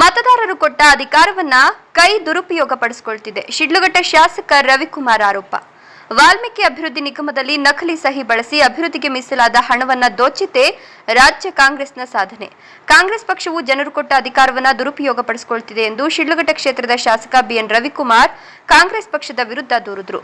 ಮತದಾರರು ಕೊಟ್ಟ ಅಧಿಕಾರವನ್ನ ಕೈ ದುರುಪಯೋಗ ಪಡಿಸಿಕೊಳ್ತಿದೆ ಶಿಡ್ಲಘಟ್ಟ ಶಾಸಕ ರವಿಕುಮಾರ್ ಆರೋಪ. ವಾಲ್ಮೀಕಿ ಅಭಿವೃದ್ಧಿ ನಿಗಮದಲ್ಲಿ ನಕಲಿ ಸಹಿ ಬಳಸಿ ಅಭಿವೃದ್ಧಿಗೆ ಮೀಸಲಾದ ಹಣವನ್ನ ದೋಚಿತೆ ರಾಜ್ಯ ಕಾಂಗ್ರೆಸ್ನ ಸಾಧನೆ. ಕಾಂಗ್ರೆಸ್ ಪಕ್ಷವು ಜನರು ಕೊಟ್ಟ ಅಧಿಕಾರವನ್ನ ದುರುಪಯೋಗ ಪಡಿಸಿಕೊಳ್ತಿದೆ ಎಂದು ಶಿಡ್ಲಘಟ್ಟ ಕ್ಷೇತ್ರದ ಶಾಸಕ ಬಿಎನ್ ರವಿಕುಮಾರ್ ಕಾಂಗ್ರೆಸ್ ಪಕ್ಷದ ವಿರುದ್ಧ ದೂರಿದ್ರು.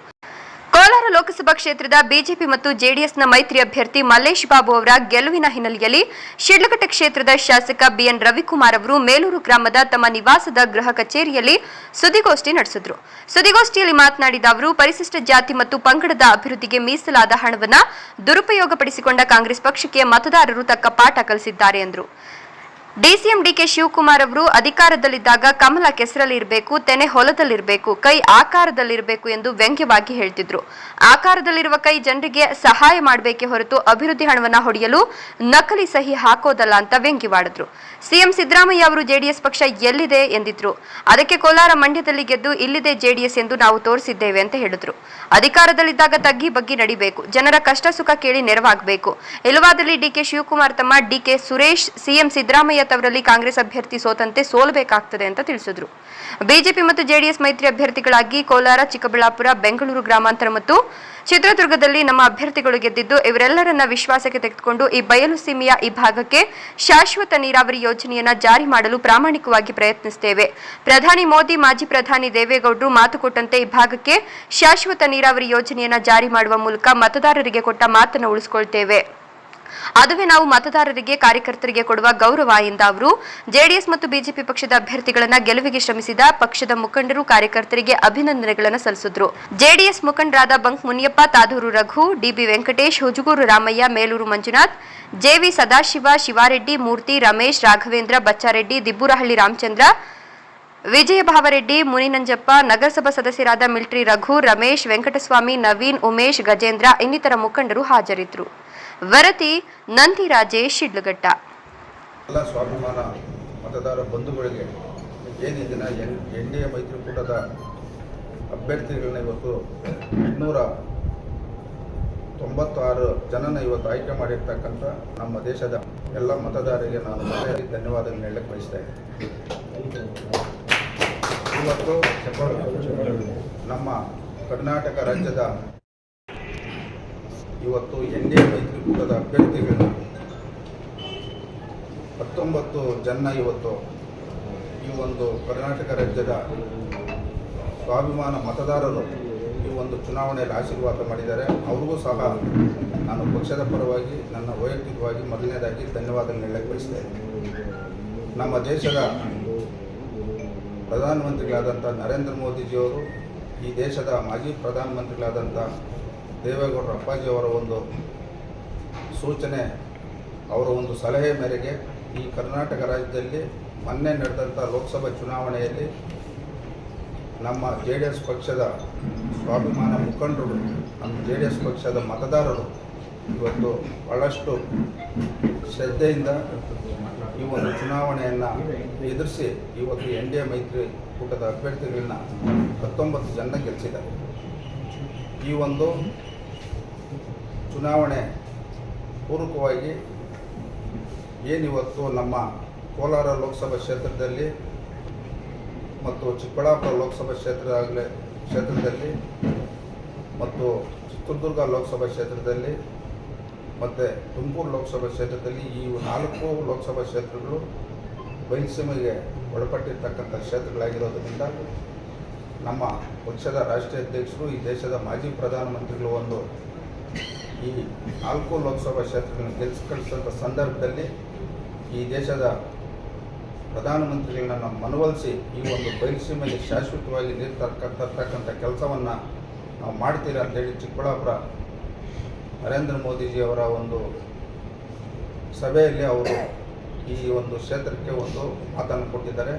ಕೋಲಾರ ಲೋಕಸಭಾ ಕ್ಷೇತ್ರದ ಬಿಜೆಪಿ ಮತ್ತು ಜೆಡಿಎಸ್ನ ಮೈತ್ರಿ ಅಭ್ಯರ್ಥಿ ಮಲ್ಲೇಶ್ ಬಾಬು ಅವರ ಗೆಲುವಿನ ಹಿನ್ನೆಲೆಯಲ್ಲಿ ಶಿಡ್ಲಘಟ್ಟ ಕ್ಷೇತ್ರದ ಶಾಸಕ ಬಿಎನ್ ರವಿಕುಮಾರ್ ಅವರು ಮೇಲೂರು ಗ್ರಾಮದ ತಮ್ಮ ನಿವಾಸದ ಗೃಹ ಕಚೇರಿಯಲ್ಲಿ ಸುದ್ದಿಗೋಷ್ಠಿ ನಡೆಸಿದ್ರು. ಸುದ್ದಿಗೋಷ್ಠಿಯಲ್ಲಿ ಮಾತನಾಡಿದ ಅವರು, ಪರಿಶಿಷ್ಟ ಜಾತಿ ಮತ್ತು ಪಂಗಡದ ಅಭಿವೃದ್ಧಿಗೆ ಮೀಸಲಾದ ಹಣವನ್ನ ದುರುಪಯೋಗಪಡಿಸಿಕೊಂಡ ಕಾಂಗ್ರೆಸ್ ಪಕ್ಷಕ್ಕೆ ಮತದಾರರು ತಕ್ಕ ಪಾಠ ಕಲಿಸಿದ್ದಾರೆ ಎಂದರು. ಡಿಸಿಎಂ ಡಿಕೆ ಶಿವಕುಮಾರ್ ಅವರು ಅಧಿಕಾರದಲ್ಲಿದ್ದಾಗ ಕಮಲ ಕೆಸರಲ್ಲಿರಬೇಕು, ತೆನೆ ಹೊಲದಲ್ಲಿರಬೇಕು, ಕೈ ಆಕಾರದಲ್ಲಿರಬೇಕು ಎಂದು ವ್ಯಂಗ್ಯವಾಗಿ ಹೇಳ್ತಿದ್ರು. ಆಕಾರದಲ್ಲಿರುವ ಕೈ ಜನರಿಗೆ ಸಹಾಯ ಮಾಡಬೇಕೆ ಹೊರತು ಅಭಿವೃದ್ಧಿ ಹಣವನ್ನ ಹೊಡೆಯಲು ನಕಲಿ ಸಹಿ ಹಾಕೋದಲ್ಲ ಅಂತ ವ್ಯಂಗ್ಯವಾಡಿದ್ರು. ಸಿಎಂ ಸಿದ್ದರಾಮಯ್ಯ ಅವರು ಜೆಡಿಎಸ್ ಪಕ್ಷ ಎಲ್ಲಿದೆ ಎಂದಿದ್ರು. ಅದಕ್ಕೆ ಕೋಲಾರ ಮಂಡ್ಯದಲ್ಲಿ ಗೆದ್ದು ಇಲ್ಲಿದೆ ಜೆಡಿಎಸ್ ಎಂದು ನಾವು ತೋರಿಸಿದ್ದೇವೆ ಅಂತ ಹೇಳಿದ್ರು. ಅಧಿಕಾರದಲ್ಲಿದ್ದಾಗ ತಗ್ಗಿ ಬಗ್ಗಿ ನಡಿಬೇಕು. ಜನರ ಕಷ್ಟ ಸುಖ ಕೇಳಿ ನೆರವಾಗಬೇಕು. ಇಲ್ಲವಾದಲ್ಲಿ ಡಿಕೆ ಶಿವಕುಮಾರ್ ತಮ್ಮ ಡಿಕೆ ಸುರೇಶ್ ಸಿಎಂ ಸಿದ್ದರಾಮಯ್ಯ ತವರಲ್ಲಿ ಕಾಂಗ್ರೆಸ್ ಅಭ್ಯರ್ಥಿ ಸೋತಂತೆ ಸೋಲಬೇಕಾಗ್ತದೆ ಅಂತ ತಿಳಿಸಿದ್ರು. ಬಿಜೆಪಿ ಮತ್ತು ಜೆಡಿಎಸ್ ಮೈತ್ರಿ ಅಭ್ಯರ್ಥಿಗಳಾಗಿ ಕೋಲಾರ, ಚಿಕ್ಕಬಳ್ಳಾಪುರ, ಬೆಂಗಳೂರು ಗ್ರಾಮಾಂತರ ಮತ್ತು ಚಿತ್ರದುರ್ಗದಲ್ಲಿ ನಮ್ಮ ಅಭ್ಯರ್ಥಿಗಳು ಗೆದ್ದಿದ್ದು ಇವರೆಲ್ಲರನ್ನ ವಿಶ್ವಾಸಕ್ಕೆ ತೆಗೆದುಕೊಂಡು ಈ ಬಯಲು ಸೀಮೆಯ ಈ ಭಾಗಕ್ಕೆ ಶಾಶ್ವತ ನೀರಾವರಿ ಯೋಜನೆಯನ್ನ ಜಾರಿ ಮಾಡಲು ಪ್ರಾಮಾಣಿಕವಾಗಿ ಪ್ರಯತ್ನಿಸುತ್ತೇವೆ ಪ್ರಧಾನಿ ಮೋದಿ, ಮಾಜಿ ಪ್ರಧಾನಿ ದೇವೇಗೌಡರು ಮಾತು ಕೊಟ್ಟಂತೆ ಈ ಭಾಗಕ್ಕೆ ಶಾಶ್ವತ ನೀರಾವರಿ ಯೋಜನೆಯನ್ನ ಜಾರಿ ಮಾಡುವ ಮೂಲಕ ಮತದಾರರಿಗೆ ಕೊಟ್ಟ ಮಾತನ್ನು ಉಳಿಸಿಕೊಳ್ತೇವೆ. ಅದುವೇ ನಾವು ಮತದಾರರಿಗೆ, ಕಾರ್ಯಕರ್ತರಿಗೆ ಕೊಡುವ ಗೌರವ ಎಂದ ಅವರು, ಜೆಡಿಎಸ್ ಮತ್ತು ಬಿಜೆಪಿ ಪಕ್ಷದ ಅಭ್ಯರ್ಥಿಗಳನ್ನ ಗೆಲುವಿಗೆ ಶ್ರಮಿಸಿದ ಪಕ್ಷದ ಮುಖಂಡರು, ಕಾರ್ಯಕರ್ತರಿಗೆ ಅಭಿನಂದನೆಗಳನ್ನು ಸಲ್ಲಿಸಿದ್ರು. ಜೆಡಿಎಸ್ ಮುಖಂಡರಾದ bunk Muniyappa, Tadur Raghu, DB Venkatesh, Hujugur Ramaiah, Melur Manjunath, JV Sadashiva, Shivareddy, Murthy Ramesh, Raghavendra Bachareddy, Dibburahalli Ramachandra Vijaya Bhavareddy Muninanjappa, ನಗರಸಭಾ ಸದಸ್ಯರಾದ ಮಿಲ್ಟ್ರಿ ರಘು, ರಮೇಶ್, ವೆಂಕಟಸ್ವಾಮಿ, ನವೀನ್, ಉಮೇಶ್, ಗಜೇಂದ್ರ ಇನ್ನಿತರ ಮುಖಂಡರು ಹಾಜರಿದ್ದರು ವರದಿ ನಂದಿ ರಾಜೇಶ್ ಶಿಡ್ಲಘಟ್ಟ. ಎಲ್ಲ ಸ್ವಾಭಿಮಾನ ಮತದಾರ ಬಂಧುಗಳಿಗೆ ಏನಿದ್ದಿನ ಎನ್ ಡಿ ಎ ಮೈತ್ರಿಕೂಟದ ಅಭ್ಯರ್ಥಿಗಳನ್ನ ಇವತ್ತು ಇನ್ನೂರ ತೊಂಬತ್ತಾರು ಜನನ ಇವತ್ತು ಆಯ್ಕೆ ಮಾಡಿರ್ತಕ್ಕಂಥ ನಮ್ಮ ದೇಶದ ಎಲ್ಲ ಮತದಾರರಿಗೆ ನಾನು ಮನೆಯಲ್ಲಿ ಧನ್ಯವಾದಗಳು ಹೇಳಕ್ಕೆ ಬಯಸ್ತಾ ಇದ್ದೀನಿ. ಇವತ್ತು ನಮ್ಮ ಕರ್ನಾಟಕ ರಾಜ್ಯದ ಇವತ್ತು ಎನ್ ಡಿ ಎ ಮೈತ್ರಿಕೂಟದ ಅಭ್ಯರ್ಥಿಗಳನ್ನ ಹತ್ತೊಂಬತ್ತು ಜನ ಇವತ್ತು ಈ ಒಂದು ಕರ್ನಾಟಕ ರಾಜ್ಯದ ಸ್ವಾಭಿಮಾನ ಮತದಾರರು ಈ ಒಂದು ಚುನಾವಣೆಯಲ್ಲಿ ಆಶೀರ್ವಾದ ಮಾಡಿದ್ದಾರೆ. ಅವ್ರಿಗೂ ಸಹ ನಾನು ಪಕ್ಷದ ಪರವಾಗಿ, ನನ್ನ ವೈಯಕ್ತಿಕವಾಗಿ ಮೊದಲನೇದಾಗಿ ಧನ್ಯವಾದ ಹೇಳಕ್ಕೆ ಬಯಸ್ತೇನೆ ನಮ್ಮ ದೇಶದ ಪ್ರಧಾನಮಂತ್ರಿಗಳಾದಂಥ ನರೇಂದ್ರ ಮೋದಿಜಿಯವರು, ಈ ದೇಶದ ಮಾಜಿ ಪ್ರಧಾನಮಂತ್ರಿಗಳಾದಂಥ ದೇವೇಗೌಡರ ಅಪ್ಪಾಜಿಯವರ ಒಂದು ಸೂಚನೆ, ಅವರ ಒಂದು ಸಲಹೆ ಮೇರೆಗೆ ಈ ಕರ್ನಾಟಕ ರಾಜ್ಯದಲ್ಲಿ ಮೊನ್ನೆ ನಡೆದಂಥ ಲೋಕಸಭಾ ಚುನಾವಣೆಯಲ್ಲಿ ನಮ್ಮ ಜೆ ಡಿ ಎಸ್ ಪಕ್ಷದ ಸ್ವಾಭಿಮಾನ ಮುಖಂಡರು, ನಮ್ಮ ಜೆ ಡಿ ಎಸ್ ಪಕ್ಷದ ಮತದಾರರು ಇವತ್ತು ಭಾಳಷ್ಟು ಶ್ರದ್ಧೆಯಿಂದ ಈ ಒಂದು ಚುನಾವಣೆಯನ್ನು ಎದುರಿಸಿ ಇವತ್ತು ಎನ್ ಡಿ ಎ ಮೈತ್ರಿ ಕೂಟದ ಅಭ್ಯರ್ಥಿಗಳನ್ನ ಹತ್ತೊಂಬತ್ತು ಜನ ಗೆಲ್ಲಿಸಿದ್ದಾರೆ ಈ ಒಂದು ಚುನಾವಣೆ ಪೂರ್ವಕವಾಗಿ ಏನಿವತ್ತು ನಮ್ಮ ಕೋಲಾರ ಲೋಕಸಭಾ ಕ್ಷೇತ್ರದಲ್ಲಿ ಮತ್ತು ಚಿಕ್ಕಬಳ್ಳಾಪುರ ಲೋಕಸಭಾ ಕ್ಷೇತ್ರ ಆಗಲೇ ಕ್ಷೇತ್ರದಲ್ಲಿ ಮತ್ತು ಚಿತ್ರದುರ್ಗ ಲೋಕಸಭಾ ಕ್ಷೇತ್ರದಲ್ಲಿ ಮತ್ತು ತುಮಕೂರು ಲೋಕಸಭಾ ಕ್ಷೇತ್ರದಲ್ಲಿ ಈ ನಾಲ್ಕು ಲೋಕಸಭಾ ಕ್ಷೇತ್ರಗಳು ಬಯಲುಸೀಮೆಗೆ ಒಳಪಟ್ಟಿರ್ತಕ್ಕಂಥ ಕ್ಷೇತ್ರಗಳಾಗಿರೋದರಿಂದ ನಮ್ಮ ಪಕ್ಷದ ರಾಷ್ಟ್ರೀಯ ಅಧ್ಯಕ್ಷರು ಈ ದೇಶದ ಮಾಜಿ ಪ್ರಧಾನಮಂತ್ರಿಗಳು ಒಂದು ಈ ನಾಲ್ಕು ಲೋಕಸಭಾ ಕ್ಷೇತ್ರಗಳನ್ನು ಗೆಲ್ಲಿಸಿಕೊಳ್ಳುವಂಥ ಸಂದರ್ಭದಲ್ಲಿ ಈ ದೇಶದ ಪ್ರಧಾನಮಂತ್ರಿಗಳನ್ನು ನಾವು ಮನವೊಲಿಸಿ ಈ ಒಂದು ಬಯಲುಸೀಮೆಯಲ್ಲಿ ಶಾಶ್ವತವಾಗಿ ನೀರು ತರ್ಕ, ತರ್ತಕ್ಕಂಥ ಕೆಲಸವನ್ನು ನಾವು ಮಾಡ್ತೀರಾ ಅಂತೇಳಿ ಚಿಕ್ಕಬಳ್ಳಾಪುರ ನರೇಂದ್ರ ಮೋದಿಜಿಯವರ ಒಂದು ಸಭೆಯಲ್ಲಿ ಅವರು ಈ ಒಂದು ಕ್ಷೇತ್ರಕ್ಕೆ ಒಂದು ಮಾತನ್ನು ಕೊಟ್ಟಿದ್ದಾರೆ.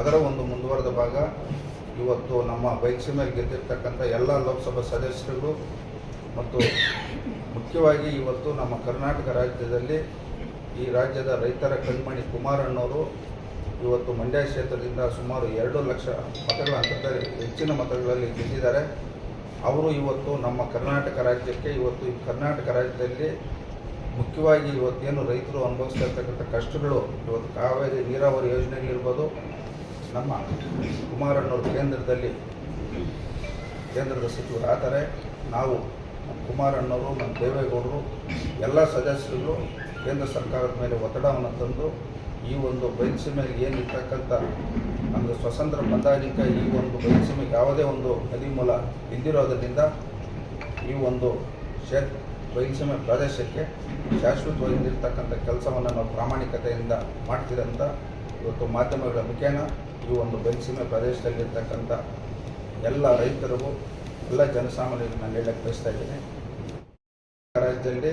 ಅದರ ಒಂದು ಮುಂದುವರೆದ ಭಾಗ ಇವತ್ತು ನಮ್ಮ ಬೈಕ್ಸಿ ಮೇಲೆ ಗೆದ್ದಿರ್ತಕ್ಕಂಥ ಎಲ್ಲ ಲೋಕಸಭಾ ಸದಸ್ಯರುಗಳು ಮತ್ತು ಮುಖ್ಯವಾಗಿ ಇವತ್ತು ನಮ್ಮ ಕರ್ನಾಟಕ ರಾಜ್ಯದಲ್ಲಿ ಈ ರಾಜ್ಯದ ರೈತರ ಕಣ್ಮಣಿ ಕುಮಾರಣ್ಣವರು ಇವತ್ತು ಮಂಡ್ಯ ಕ್ಷೇತ್ರದಿಂದ ಸುಮಾರು ಎರಡು ಲಕ್ಷ ಮತಗಳ ಅಂತರದಲ್ಲಿ ಹೆಚ್ಚಿನ ಮತಗಳಲ್ಲಿ ಗೆದ್ದಿದ್ದಾರೆ. ಅವರು ಇವತ್ತು ನಮ್ಮ ಕರ್ನಾಟಕ ರಾಜ್ಯಕ್ಕೆ, ಇವತ್ತು ಈ ಕರ್ನಾಟಕ ರಾಜ್ಯದಲ್ಲಿ ಮುಖ್ಯವಾಗಿ ಇವತ್ತೇನು ರೈತರು ಅನುಭವಿಸ್ತಾ ಇರ್ತಕ್ಕಂಥ ಕಷ್ಟಗಳು, ಇವತ್ತು ಕಾವೇರಿ ನೀರಾವರಿ ಯೋಜನೆಗಳಿರ್ಬೋದು ನಮ್ಮ ಕುಮಾರಣ್ಣವರು ಕೇಂದ್ರದಲ್ಲಿ ಕೇಂದ್ರದ ಸಚಿವರಾದರೆ ನಾವು ನಮ್ಮ ಕುಮಾರಣ್ಣವರು ನಮ್ಮ ದೇವೇಗೌಡರು, ಎಲ್ಲ ಸದಸ್ಯರು ಕೇಂದ್ರ ಸರ್ಕಾರದ ಮೇಲೆ ಒತ್ತಡವನ್ನು ತಂದು ಈ ಒಂದು ಬಯಲುಸೀಮೆಗೆ ಏನಿರ್ತಕ್ಕಂಥ ಒಂದು ಸ್ವತಂತ್ರ ಬಂದಾಗಿಂದ ಈ ಒಂದು ಬಯಲುಸೀಮೆಗೆ ಯಾವುದೇ ಒಂದು ನದಿ ಮೂಲ ಇಲ್ದಿರೋದರಿಂದ ಈ ಒಂದು ಕ್ಷೇತ್ರ ಬಯಲುಸೀಮೆ ಪ್ರದೇಶಕ್ಕೆ ಶಾಶ್ವತವಾಗಿ ಶಾಶ್ವತವಾಗಿರ್ತಕ್ಕಂಥ ಕೆಲಸವನ್ನು ನಾವು ಪ್ರಾಮಾಣಿಕತೆಯಿಂದ ಮಾಡ್ತಿರೋಂಥ ಇವತ್ತು ಮಾಧ್ಯಮಗಳ ಮುಖೇನ ಈ ಒಂದು ಬಯಲುಸೀಮೆ ಪ್ರದೇಶದಲ್ಲಿರ್ತಕ್ಕಂಥ ಎಲ್ಲ ರೈತರಿಗೂ ಎಲ್ಲ ಜನಸಾಮಾನ್ಯರಿಗೆ ನಾನು ಹೇಳಕ್ಕೆ ಬಯಸ್ತಾ ಇದ್ದೀನಿ. ರಾಜ್ಯದಲ್ಲಿ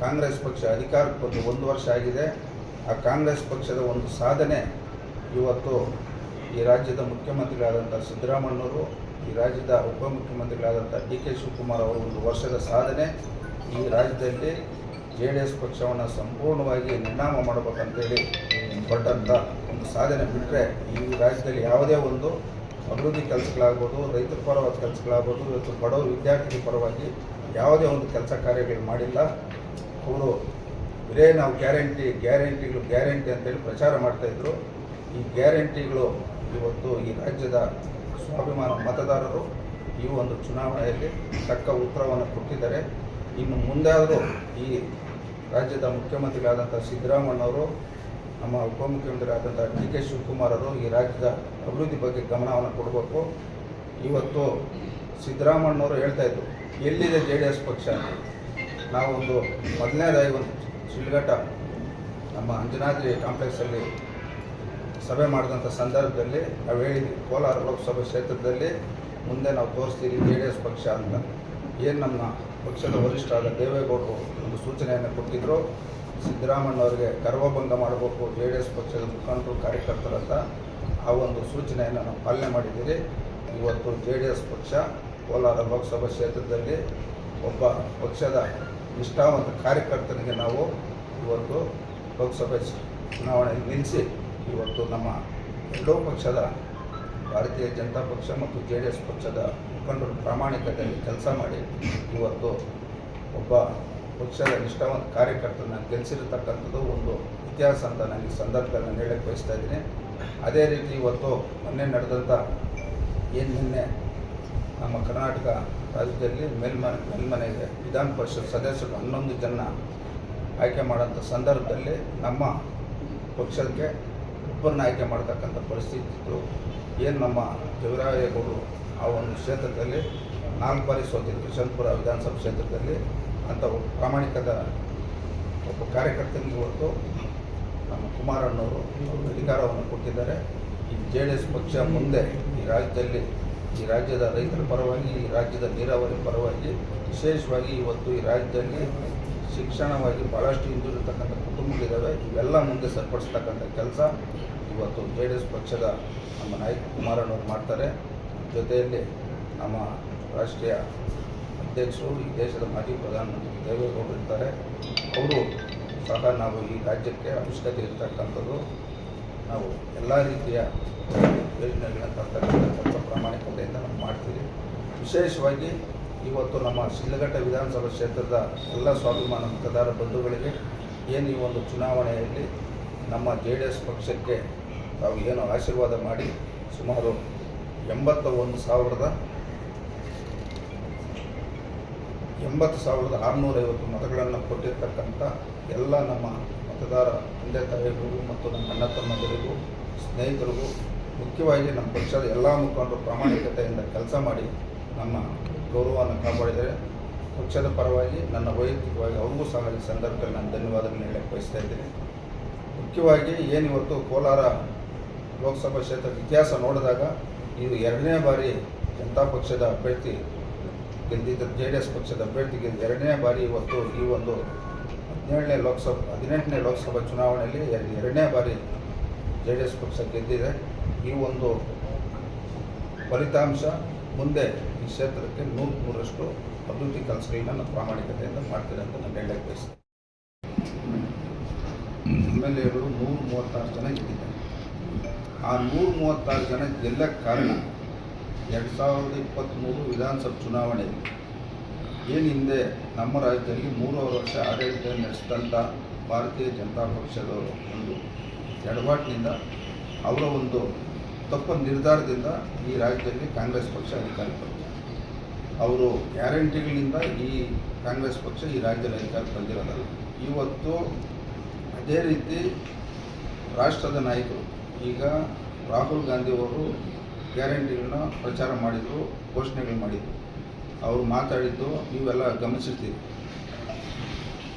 ಕಾಂಗ್ರೆಸ್ ಪಕ್ಷ ಅಧಿಕಾರಕ್ಕೆ ಬಂದು ಒಂದು ವರ್ಷ ಆಗಿದೆ. ಆ ಕಾಂಗ್ರೆಸ್ ಪಕ್ಷದ ಒಂದು ಸಾಧನೆ ಇವತ್ತು ಈ ರಾಜ್ಯದ ಮುಖ್ಯಮಂತ್ರಿಗಳಾದಂಥ ಸಿದ್ದರಾಮಣ್ಣವರು ಈ ರಾಜ್ಯದ ಉಪಮುಖ್ಯಮಂತ್ರಿಗಳಾದಂಥ ಡಿ ಕೆ ಶಿವಕುಮಾರ್ ಅವರು ಒಂದು ವರ್ಷದ ಸಾಧನೆ ಈ ರಾಜ್ಯದಲ್ಲಿ ಜೆ ಡಿ ಎಸ್ ಪಕ್ಷವನ್ನು ಸಂಪೂರ್ಣವಾಗಿ ನಿರ್ನಾಮ ಮಾಡಬೇಕಂತೇಳಿ ಕೊಟ್ಟಂಥ ಒಂದು ಸಾಧನೆ ಬಿಟ್ಟರೆ ಈ ರಾಜ್ಯದಲ್ಲಿ ಯಾವುದೇ ಒಂದು ಅಭಿವೃದ್ಧಿ ಕೆಲಸಗಳಾಗ್ಬೋದು, ರೈತರ ಪರವಾದ ಕೆಲಸಗಳಾಗ್ಬೋದು, ಇವತ್ತು ಬಡವ ವಿದ್ಯಾರ್ಥಿಗಳ ಪರವಾಗಿ ಯಾವುದೇ ಒಂದು ಕೆಲಸ ಕಾರ್ಯಗಳು ಮಾಡಿಲ್ಲ. ಅವರು ಬರೇ ನಾವು ಗ್ಯಾರಂಟಿ, ಗ್ಯಾರಂಟಿಗಳು, ಗ್ಯಾರಂಟಿ ಅಂತೇಳಿ ಪ್ರಚಾರ ಮಾಡ್ತಾಯಿದ್ರು ಈ ಗ್ಯಾರಂಟಿಗಳು ಇವತ್ತು ಈ ರಾಜ್ಯದ ಸ್ವಾಭಿಮಾನ ಮತದಾರರು ಈ ಒಂದು ಚುನಾವಣೆಯಲ್ಲಿ ತಕ್ಕ ಉತ್ತರವನ್ನು ಕೊಟ್ಟಿದ್ದಾರೆ. ಇನ್ನು ಮುಂದಾದರೂ ಈ ರಾಜ್ಯದ ಮುಖ್ಯಮಂತ್ರಿಗಳಾದಂಥ ಸಿದ್ದರಾಮಣ್ಣವರು ನಮ್ಮ ಉಪಮುಖ್ಯಮಂತ್ರಿಯಾದಂಥ ಡಿ ಕೆ ಶಿವಕುಮಾರ್ ಅವರು ಈ ರಾಜ್ಯದ ಅಭಿವೃದ್ಧಿ ಬಗ್ಗೆ ಗಮನವನ್ನು ಕೊಡಬೇಕು. ಇವತ್ತು ಸಿದ್ದರಾಮಣ್ಣವರು ಹೇಳ್ತಾ ಇದ್ರು, ಎಲ್ಲಿದೆ ಜೆ ಡಿ ಎಸ್ ಪಕ್ಷ ನಾವೊಂದು ಮೊದಲನೇದಾಗಿ ಒಂದು ಶಿಲ್ಘಟ್ಟ ನಮ್ಮ ಅಂಜನಾದ್ರಿ ಕಾಂಪ್ಲೆಕ್ಸಲ್ಲಿ ಸಭೆ ಮಾಡಿದಂಥ ಸಂದರ್ಭದಲ್ಲಿ ನಾವು ಹೇಳಿದ್ವಿ, ಕೋಲಾರ ಲೋಕಸಭಾ ಕ್ಷೇತ್ರದಲ್ಲಿ ಮುಂದೆ ನಾವು ತೋರಿಸ್ತೀವಿ ಜೆ ಡಿ ಎಸ್ ಪಕ್ಷ ಅಂತ. ಏನು ನಮ್ಮ ಪಕ್ಷದ ವರಿಷ್ಠ ಆದ ದೇವೇಗೌಡರು ಒಂದು ಸೂಚನೆಯನ್ನು ಕೊಟ್ಟಿದ್ದರು ಸಿದ್ದರಾಮಣ್ಣವ್ರಿಗೆ ಗರ್ವಭಂಗ ಮಾಡಬೇಕು ಜೆ ಡಿ ಎಸ್ ಪಕ್ಷದ ಮುಖಂಡರು ಕಾರ್ಯಕರ್ತರಂತ ಆ ಒಂದು ಸೂಚನೆಯನ್ನು ನಾವು ಪಾಲನೆ ಮಾಡಿದ್ದೀರಿ. ಇವತ್ತು ಜೆ ಡಿ ಎಸ್ ಪಕ್ಷ ಕೋಲಾರ ಲೋಕಸಭಾ ಕ್ಷೇತ್ರದಲ್ಲಿ ಒಬ್ಬ ಪಕ್ಷದ ನಿಷ್ಠಾವಂತ ಕಾರ್ಯಕರ್ತನಿಗೆ ನಾವು ಇವತ್ತು ಲೋಕಸಭೆ ಚುನಾವಣೆಯಲ್ಲಿ ನಿಲ್ಲಿಸಿ ಇವತ್ತು ನಮ್ಮ ಎರಡೂ ಪಕ್ಷದ ಭಾರತೀಯ ಜನತಾ ಪಕ್ಷ ಮತ್ತು ಜೆ ಡಿ ಎಸ್ ಪಕ್ಷದ ಮುಖಂಡರು ಪ್ರಾಮಾಣಿಕತೆಯಲ್ಲಿ ಕೆಲಸ ಮಾಡಿ ಇವತ್ತು ಒಬ್ಬ ಪಕ್ಷದ ನಿಷ್ಠಾವಂತ ಕಾರ್ಯಕರ್ತನ ಗೆಲ್ಲಿಸಿರತಕ್ಕಂಥದ್ದು ಒಂದು ಇತಿಹಾಸ ಅಂತ ನಾನು ಈ ಸಂದರ್ಭದಲ್ಲಿ ನಾನು ಹೇಳಕ್ಕೆ ಬಯಸ್ತಾ ಇದ್ದೀನಿ. ಅದೇ ರೀತಿ ಇವತ್ತು ಮೊನ್ನೆ ನಡೆದಂಥ ಏನು ನಿನ್ನೆ ನಮ್ಮ ಕರ್ನಾಟಕ ರಾಜ್ಯದಲ್ಲಿ ಮೇಲ್ಮನೆ ಮೇಲ್ಮನೆಗೆ ವಿಧಾನ ಪರಿಷತ್ ಸದಸ್ಯರು ಹನ್ನೊಂದು ಜನ ಆಯ್ಕೆ ಮಾಡೋಂಥ ಸಂದರ್ಭದಲ್ಲಿ ನಮ್ಮ ಪಕ್ಷಕ್ಕೆ ಒಬ್ಬರನ್ನ ಆಯ್ಕೆ ಮಾಡ್ತಕ್ಕಂಥ ಪರಿಸ್ಥಿತಿ ಇತ್ತು. ಏನು ನಮ್ಮ ದೇವರಾಯಗೌಡರು ಆ ಒಂದು ಕ್ಷೇತ್ರದಲ್ಲಿ ನಾಲ್ಕು ಬಾರಿ ಸೋತಿದ್ರು ವಿಧಾನಸಭಾ ಕ್ಷೇತ್ರದಲ್ಲಿ. ಒಬ್ಬ ಪ್ರಾಮಾಣಿಕದ ಒಬ್ಬ ಕಾರ್ಯಕರ್ತನಿಗೆ ಇವತ್ತು ನಮ್ಮ ಕುಮಾರಣ್ಣವರು ಅಧಿಕಾರವನ್ನು ಕೊಟ್ಟಿದ್ದಾರೆ. ಈ ಜೆ ಡಿ ಎಸ್ ಪಕ್ಷ ಮುಂದೆ ಈ ರಾಜ್ಯದಲ್ಲಿ, ಈ ರಾಜ್ಯದ ರೈತರ ಪರವಾಗಿ, ಈ ರಾಜ್ಯದ ನೀರಾವರಿ ಪರವಾಗಿ ವಿಶೇಷವಾಗಿ ಇವತ್ತು ಈ ರಾಜ್ಯದಲ್ಲಿ ಶಿಕ್ಷಣವಾಗಿ ಭಾಳಷ್ಟು ಹಿಂದುಳಿರ್ತಕ್ಕಂಥ ಕುಟುಂಬಗಳಿದ್ದಾವೆ. ಇವೆಲ್ಲ ಮುಂದೆ ಸರಿಪಡಿಸ್ತಕ್ಕಂಥ ಕೆಲಸ ಇವತ್ತು ಜೆ ಡಿ ಎಸ್ ಪಕ್ಷದ ನಮ್ಮ ನಾಯಕ ಕುಮಾರಣ್ಣವ್ರು ಮಾಡ್ತಾರೆ. ಜೊತೆಯಲ್ಲಿ ನಮ್ಮ ರಾಷ್ಟ್ರೀಯ ಅಧ್ಯಕ್ಷರು ಈ ದೇಶದ ಮಾಜಿ ಪ್ರಧಾನಮಂತ್ರಿ ದೇವೇಗೌಡರು ಇರ್ತಾರೆ. ಅವರು ಸಹ ನಾವು ಈ ರಾಜ್ಯಕ್ಕೆ ಅವಶ್ಯಕತೆ ಇರ್ತಕ್ಕಂಥದ್ದು ನಾವು ಎಲ್ಲ ರೀತಿಯ ಯೋಜನೆಗಳನ್ನ ತರ್ತಕ್ಕಂಥ ಪ್ರಾಮಾಣಿಕತೆಯಿಂದ ನಾವು ಮಾಡ್ತೀವಿ. ವಿಶೇಷವಾಗಿ ಇವತ್ತು ನಮ್ಮ ಶಿಲ್ಲಘಟ್ಟ ವಿಧಾನಸಭಾ ಕ್ಷೇತ್ರದ ಎಲ್ಲ ಸ್ವಾಭಿಮಾನ ಮತದಾರ ಬಂಧುಗಳಿಗೆ ಏನು ಈ ಒಂದು ಚುನಾವಣೆಯಲ್ಲಿ ನಮ್ಮ ಜೆ ಡಿ ಎಸ್ ಪಕ್ಷಕ್ಕೆ ತಾವು ಏನು ಆಶೀರ್ವಾದ ಮಾಡಿ ಸುಮಾರು ಎಂಬತ್ತ ಒಂದು ಸಾವಿರದ ಎಂಬತ್ತು ಸಾವಿರದ ಆರುನೂರೈವತ್ತು ಮತಗಳನ್ನು ಕೊಟ್ಟಿರ್ತಕ್ಕಂಥ ಎಲ್ಲ ನಮ್ಮ ಮತದಾರ ತಂದೆ ತಾಯಿಗಳಿಗೂ ಮತ್ತು ನಮ್ಮ ಅಣ್ಣ ತಮ್ಮಂದಿರಿಗೂ, ಸ್ನೇಹಿತರಿಗೂ ಮುಖ್ಯವಾಗಿ ನಮ್ಮ ಪಕ್ಷದ ಎಲ್ಲ ಮುಖಂಡರು ಪ್ರಾಮಾಣಿಕತೆಯಿಂದ ಕೆಲಸ ಮಾಡಿ ನಮ್ಮ ಗೌರವವನ್ನು ಕಾಪಾಡಿದರೆ ಪಕ್ಷದ ಪರವಾಗಿ ನನ್ನ ವೈಯಕ್ತಿಕವಾಗಿ ಅವ್ರಿಗೂ ಸಹ ಈ ಸಂದರ್ಭದಲ್ಲಿ ನಾನು ಧನ್ಯವಾದಗಳನ್ನು ಹೇಳಕ್ಕೆ ಬಯಸ್ತಾ ಇದ್ದೀನಿ. ಮುಖ್ಯವಾಗಿ ಏನಿವತ್ತು ಕೋಲಾರ ಲೋಕಸಭಾ ಕ್ಷೇತ್ರದ ಇತಿಹಾಸ ನೋಡಿದಾಗ ಇದು ಎರಡನೇ ಬಾರಿ ಜನತಾ ಪಕ್ಷದ ಅಭ್ಯರ್ಥಿ ಗೆದ್ದಿದ್ದ ಜೆ ಡಿ ಎಸ್ ಪಕ್ಷದ ಅಭ್ಯರ್ಥಿಗೆ ಎರಡನೇ ಬಾರಿ ಇವತ್ತು ಈ ಒಂದು ಹದಿನೇಳನೇ ಲೋಕಸಭಾ, ಹದಿನೆಂಟನೇ ಲೋಕಸಭಾ ಚುನಾವಣೆಯಲ್ಲಿ ಎರ- ಎರಡನೇ ಬಾರಿ ಜೆ ಡಿ ಎಸ್ ಪಕ್ಷ ಗೆದ್ದಿದೆ. ಈ ಒಂದು ಫಲಿತಾಂಶ ಮುಂದೆ ಈ ಕ್ಷೇತ್ರಕ್ಕೆ ನೂರು ಮೂರಷ್ಟು ಅಭಿವೃದ್ಧಿ ಕೆಲಸಗಳನ್ನ ನಾವು ಪ್ರಾಮಾಣಿಕತೆಯಿಂದ ಮಾಡ್ತೀವಿ ಅಂತ ನಾನು ಹೇಳಕ್ಕೆ ಬಯಸ್ತೀನಿ. ಎಂ ಎಲ್ ಎಗಳು ಮೂವತ್ತಾರು ಜನ ಗೆದ್ದಿದ್ದಾರೆ. ಆ ನೂರ ಮೂವತ್ತಾರು ಜನ ಗೆಲ್ಲಕ್ಕೆ ಕಾರಣ ಎರಡು ಸಾವಿರದ ಇಪ್ಪತ್ತ್ಮೂರು ವಿಧಾನಸಭಾ ಚುನಾವಣೆಯಲ್ಲಿ ಏನು ಹಿಂದೆ ನಮ್ಮ ರಾಜ್ಯದಲ್ಲಿ ಮೂರುವರೆ ವರ್ಷ ಆಡಳಿತ ನಡೆಸಿದಂಥ ಭಾರತೀಯ ಜನತಾ ಪಕ್ಷದವರು ಒಂದು ಎಡವಾಟಿನಿಂದ ಅವರ ಒಂದು ತಪ್ಪು ನಿರ್ಧಾರದಿಂದ ಈ ರಾಜ್ಯದಲ್ಲಿ ಕಾಂಗ್ರೆಸ್ ಪಕ್ಷ ಅಧಿಕಾರ ಬಂದಿದೆ. ಅವರು ಗ್ಯಾರಂಟಿಗಳಿಂದ ಈ ಕಾಂಗ್ರೆಸ್ ಪಕ್ಷ ಈ ರಾಜ್ಯದಲ್ಲಿ ಅಧಿಕಾರ ಬಂದಿರೋದಲ್ಲ. ಇವತ್ತು ಅದೇ ರೀತಿ ರಾಷ್ಟ್ರದ ನಾಯಕರು, ಈಗ ರಾಹುಲ್ ಗಾಂಧಿಯವರು ಗ್ಯಾರಂಟಿಗಳನ್ನ ಪ್ರಚಾರ ಮಾಡಿದರು ಘೋಷಣೆಗಳು ಮಾಡಿದರು. ಅವರು ಮಾತಾಡಿದ್ದು, ನೀವೆಲ್ಲ ಗಮನಿಸಿರ್ತೀರಿ.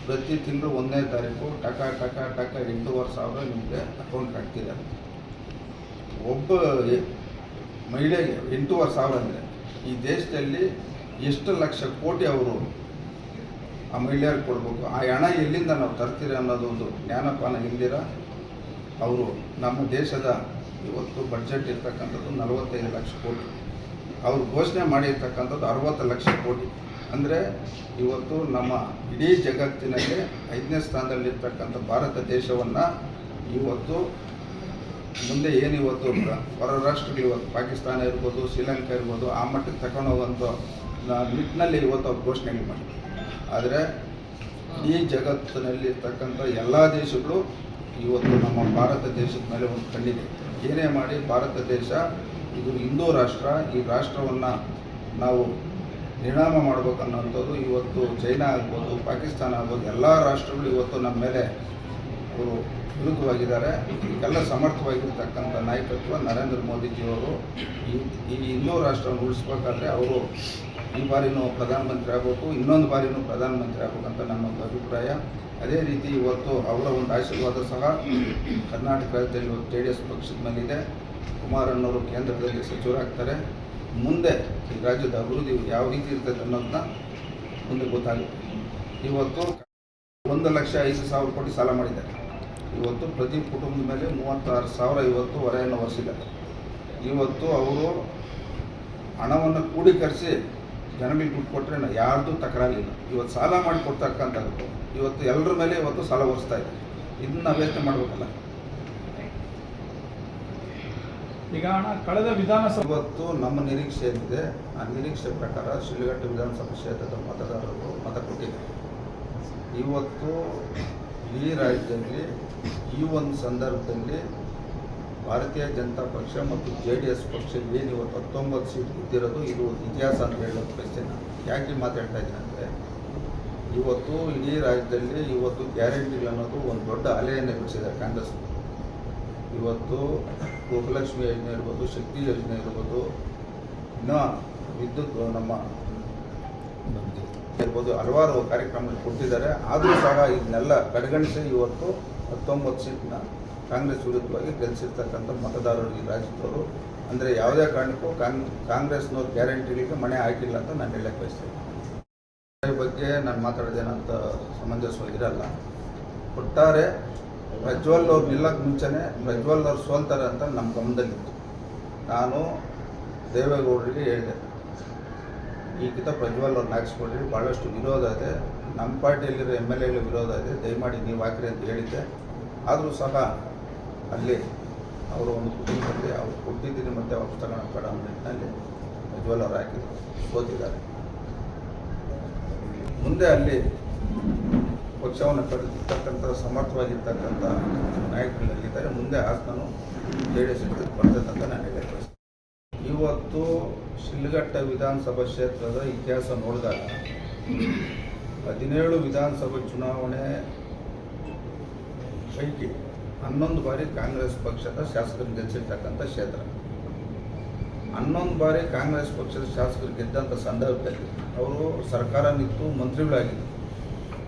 ಪ್ರತಿ ತಿಂಗಳು ಒಂದನೇ ತಾರೀಕು ಟಕ ಟಕ ಟಕ ಎಂಟೂವರೆ ಸಾವಿರ ನಿಮಗೆ ಅಕೌಂಟ್ ಹಾಕ್ತಿದ್ದಾರೆ ಒಬ್ಬ ಮಹಿಳೆಗೆ ಎಂಟೂವರೆ ಸಾವಿರ ಅಂದರೆ, ಈ ದೇಶದಲ್ಲಿ ಎಷ್ಟು ಲಕ್ಷ ಕೋಟಿ ಅವರು ಆ ಮಹಿಳೆಯರಿಗೆ ಕೊಡಬೇಕು? ಆ ಹಣ ಎಲ್ಲಿಂದ ನಾವು ತರ್ತೀರಿ ಅನ್ನೋದೊಂದು ಜ್ಞಾನಪಾನ ಇಲ್ದಿರ, ಅವರು ನಮ್ಮ ದೇಶದ ಇವತ್ತು ಬಡ್ಜೆಟ್ ಇರ್ತಕ್ಕಂಥದ್ದು ನಲವತ್ತೈದು ಲಕ್ಷ ಕೋಟಿ. ಅವರು ಘೋಷಣೆ ಮಾಡಿರ್ತಕ್ಕಂಥದ್ದು ಅರವತ್ತು ಲಕ್ಷ ಕೋಟಿ. ಅಂದರೆ ಇವತ್ತು ನಮ್ಮ ಇಡೀ ಜಗತ್ತಿನಲ್ಲಿ ಐದನೇ ಸ್ಥಾನದಲ್ಲಿರ್ತಕ್ಕಂಥ ಭಾರತ ದೇಶವನ್ನು ಇವತ್ತು ಮುಂದೆ ಏನು ಇವತ್ತು ಹೊರ ರಾಷ್ಟ್ರಗಳು ಇವತ್ತು ಪಾಕಿಸ್ತಾನ ಇರ್ಬೋದು, ಶ್ರೀಲಂಕಾ ಇರ್ಬೋದು, ಆ ಮಟ್ಟಕ್ಕೆ ತಗೊಂಡು ಹೋಗುವಂಥ ನಿಟ್ಟಿನಲ್ಲಿ ಇವತ್ತು ಅವ್ರು ಘೋಷಣೆ ಮಾಡಿ ಆದರೆ ಈ ಜಗತ್ತಿನಲ್ಲಿರ್ತಕ್ಕಂಥ ಎಲ್ಲ ದೇಶಗಳು ಇವತ್ತು ನಮ್ಮ ಭಾರತ ದೇಶದ ಮೇಲೆ ಒಂದು ಕಣ್ಣಿದೆ. ಏನೇ ಮಾಡಿ ಭಾರತ ದೇಶ, ಇದು ಹಿಂದೂ ರಾಷ್ಟ್ರ, ಈ ರಾಷ್ಟ್ರವನ್ನು ನಾವು ನಿರ್ಣಾಮ ಮಾಡಬೇಕನ್ನುವಂಥದ್ದು ಇವತ್ತು ಚೈನಾ ಆಗ್ಬೋದು, ಪಾಕಿಸ್ತಾನ ಆಗ್ಬೋದು, ಎಲ್ಲ ರಾಷ್ಟ್ರಗಳು ಇವತ್ತು ನಮ್ಮ ಮೇಲೆ ಅವರು ವಿರುದ್ಧವಾಗಿದ್ದಾರೆ. ಇದಕ್ಕೆಲ್ಲ ಸಮರ್ಥವಾಗಿರ್ತಕ್ಕಂಥ ನಾಯಕತ್ವ ನರೇಂದ್ರ ಮೋದಿಜಿಯವರು. ಈ ಈ ಹಿಂದೂ ರಾಷ್ಟ್ರವನ್ನು ಉಳಿಸ್ಬೇಕಾದ್ರೆ ಅವರು ಈ ಬಾರಿನೂ ಪ್ರಧಾನಮಂತ್ರಿ ಆಗಬೇಕು, ಇನ್ನೊಂದು ಬಾರಿನೂ ಪ್ರಧಾನಮಂತ್ರಿ ಆಗಬೇಕಂತ ನನ್ನೊಂದು ಅಭಿಪ್ರಾಯ. ಅದೇ ರೀತಿ ಇವತ್ತು ಅವರ ಒಂದು ಆಶೀರ್ವಾದ ಸಹ ಕರ್ನಾಟಕ ರಾಜ್ಯದಲ್ಲಿ ಜೆ ಡಿ ಎಸ್ ಪಕ್ಷದ ಮೇಲಿದೆ. ಕುಮಾರಣ್ಣವರು ಕೇಂದ್ರದಲ್ಲಿ ಸಚಿವರಾಗ್ತಾರೆ. ಮುಂದೆ ಈ ರಾಜ್ಯದ ಅಭಿವೃದ್ಧಿ ಯಾವ ರೀತಿ ಇರ್ತದೆ ಅನ್ನೋದನ್ನ ಮುಂದೆ ಗೊತ್ತಾಗುತ್ತೆ. ಇವತ್ತು ಒಂದು ಲಕ್ಷ ಐದು ಸಾವಿರ ಕೋಟಿ ಸಾಲ ಮಾಡಿದ್ದಾರೆ. ಇವತ್ತು ಪ್ರತಿ ಕುಟುಂಬದ ಮೇಲೆ ಮೂವತ್ತಾರು ಸಾವಿರ ಇವತ್ತು ಹೊರೆಯನ್ನು ಹೊರಿಸಿದ್ದಾರೆ ಇವತ್ತು ಅವರು ಹಣವನ್ನು ಕೂಡೀಕರಿಸಿ ಜನಗಳಿಗೆ ದುಡ್ಡು ಕೊಟ್ಟರೆ ಯಾರ್ದು ತಕರಾರಿಲ್ಲ. ಇವತ್ತು ಸಾಲ ಮಾಡಿ ಕೊಡ್ತಕ್ಕಂಥದ್ದು ಇವತ್ತು ಎಲ್ಲರ ಮೇಲೆ ಇವತ್ತು ಸಾಲ ಹೊರಿಸ್ತಾ ಇದೆ ಇದನ್ನ ನಾವು ಯೋಚನೆ ಮಾಡಬೇಕಲ್ಲ? ಈಗ ಹಣ ಕಳೆದ ವಿಧಾನಸಭೆ ಇವತ್ತು ನಮ್ಮ ನಿರೀಕ್ಷೆ ಏನಿದೆ ಆ ನಿರೀಕ್ಷೆ ಪ್ರಕಾರ ಶಿಡ್ಲಘಟ್ಟ ವಿಧಾನಸಭಾ ಕ್ಷೇತ್ರದ ಮತದಾರರು ಮತ ಕೊಟ್ಟಿದ್ದಾರೆ. ಇವತ್ತು ಈ ರಾಜ್ಯದಲ್ಲಿ ಈ ಒಂದು ಸಂದರ್ಭದಲ್ಲಿ ಭಾರತೀಯ ಜನತಾ ಪಕ್ಷ ಮತ್ತು ಜೆ ಡಿ ಎಸ್ ಪಕ್ಷ ಏನು ಇವತ್ತು ಹತ್ತೊಂಬತ್ತು ಸೀಟ್ ಗೆದ್ದಿರೋದು ಇದು ಇತಿಹಾಸ ಅಂತ ಹೇಳೋದು ಪ್ರಶ್ನೆ ಯಾಕೆ ಮಾತಾಡ್ತಾ ಇದ್ದೀನಿ ಅಂದರೆ, ಇವತ್ತು ಇಡೀ ರಾಜ್ಯದಲ್ಲಿ ಇವತ್ತು ಗ್ಯಾರಂಟಿ ಅನ್ನೋದು ಒಂದು ದೊಡ್ಡ ಅಲೆಯನ್ನು ಬಿಡಿಸಿದೆ ಕಾಂಗ್ರೆಸ್. ಇವತ್ತು ಗೋಕುಲಕ್ಷ್ಮಿ ಯೋಜನೆ ಇರ್ಬೋದು, ಶಕ್ತಿ ಯೋಜನೆ ಇರ್ಬೋದು, ಇನ್ನೂ ವಿದ್ಯುತ್ ನಮ್ಮ ಇರ್ಬೋದು, ಹಲವಾರು ಕಾರ್ಯಕ್ರಮಗಳು ಕೊಟ್ಟಿದ್ದಾರೆ. ಆದರೂ ಸಹ ಇದನ್ನೆಲ್ಲ ಕಡೆಗಣಿಸಿ ಇವತ್ತು ಹತ್ತೊಂಬತ್ತು ಸೀಟ್ನ ಕಾಂಗ್ರೆಸ್ ವಿರುದ್ಧವಾಗಿ ಗೆಲ್ಲಿಸಿರ್ತಕ್ಕಂಥ ಮತದಾರರು ಈ ರಾಜ್ಯದವರು. ಅಂದರೆ ಯಾವುದೇ ಕಾರಣಕ್ಕೂ ಕಾಂಗ್ ಕಾಂಗ್ರೆಸ್ನವ್ರ ಗ್ಯಾರಂಟಿಗಳಿಗೆ ಮಣೆ ಹಾಕಿಲ್ಲ ಅಂತ ನಾನು ಹೇಳಕ್ಕೆ ಬಯಸ್ತೇನೆ. ಈ ಬಗ್ಗೆ ನಾನು ಮಾತಾಡೋದೇನಂತ ಸಮಂಜಸವಾಗಿರಲ್ಲ ಒಟ್ಟಾರೆ ಪ್ರಜ್ವಲ್ ಅವ್ರು ನಿಲ್ಲಕ್ಕೆ ಮುಂಚೆನೇ ಪ್ರಜ್ವಲ್ ಅವ್ರು ಸೋಲ್ತಾರೆ ಅಂತ ನಮ್ಮ ಗಮನದಲ್ಲಿತ್ತು. ನಾನು ದೇವೇಗೌಡರಿಗೆ ಹೇಳಿದೆ. ಈಗಿತ ಪ್ರಜ್ವಲ್ ಅವ್ರನ್ನ ಹಾಕ್ಸ್ಕೊಡ್ರಿ ಭಾಳಷ್ಟು ವಿರೋಧ ಇದೆ. ನಮ್ಮ ಪಾರ್ಟಿಯಲ್ಲಿರೋ ಎಂ ಎಲ್ ಎಗಳು ವಿರೋಧ ಇದೆ. ದಯಮಾಡಿ ನೀವು ಹಾಕ್ರಿ ಅಂತ ಹೇಳಿದ್ದೆ. ಆದರೂ ಸಹ ಅಲ್ಲಿ ಅವರು ಒಂದು ಕುಟುಂಬದಲ್ಲಿ ಅವ್ರು ಕೊಟ್ಟಿದ್ದೀನಿ ಮತ್ತೆ ಅವ್ರ ತಗೊಳಕ್ಕೆ ಬೇಡ ನಿಟ್ಟಿನಲ್ಲಿ ಪ್ರಜ್ವಲ್ ಅವ್ರು ಹಾಕಿದ್ರು. ಸೋತಿದ್ದಾರೆ ಮುಂದೆ ಅಲ್ಲಿ ಪಕ್ಷವನ್ನು ಕಟ್ಟಿರ್ತಕ್ಕಂಥ ಸಮರ್ಥವಾಗಿರ್ತಕ್ಕಂಥ ನಾಯಕರಲ್ಲಿದ್ದಾರೆ ಮುಂದೆ ಆತನು ಜೆ ಡಿ ಎಸ್ ಬರ್ತದೆ ಅಂತ ನಾನು. ಇವತ್ತು ಶಿಲ್ಘಟ್ಟ ವಿಧಾನಸಭಾ ಕ್ಷೇತ್ರದ ಇತಿಹಾಸ ನೋಡಿದಾಗ ಹದಿನೇಳು ವಿಧಾನಸಭಾ ಚುನಾವಣೆ ಪೈಕಿ ಹನ್ನೊಂದು ಬಾರಿ ಕಾಂಗ್ರೆಸ್ ಪಕ್ಷದ ಶಾಸಕರು ಗೆಲ್ಲಿಸಿರ್ತಕ್ಕಂಥ ಕ್ಷೇತ್ರ. ಹನ್ನೊಂದು ಬಾರಿ ಕಾಂಗ್ರೆಸ್ ಪಕ್ಷದ ಶಾಸಕರು ಗೆದ್ದಂಥ ಸಂದರ್ಭದಲ್ಲಿ ಅವರು ಸರ್ಕಾರ ನಿಂತು ಮಂತ್ರಿಗಳಾಗಿದ್ದರು.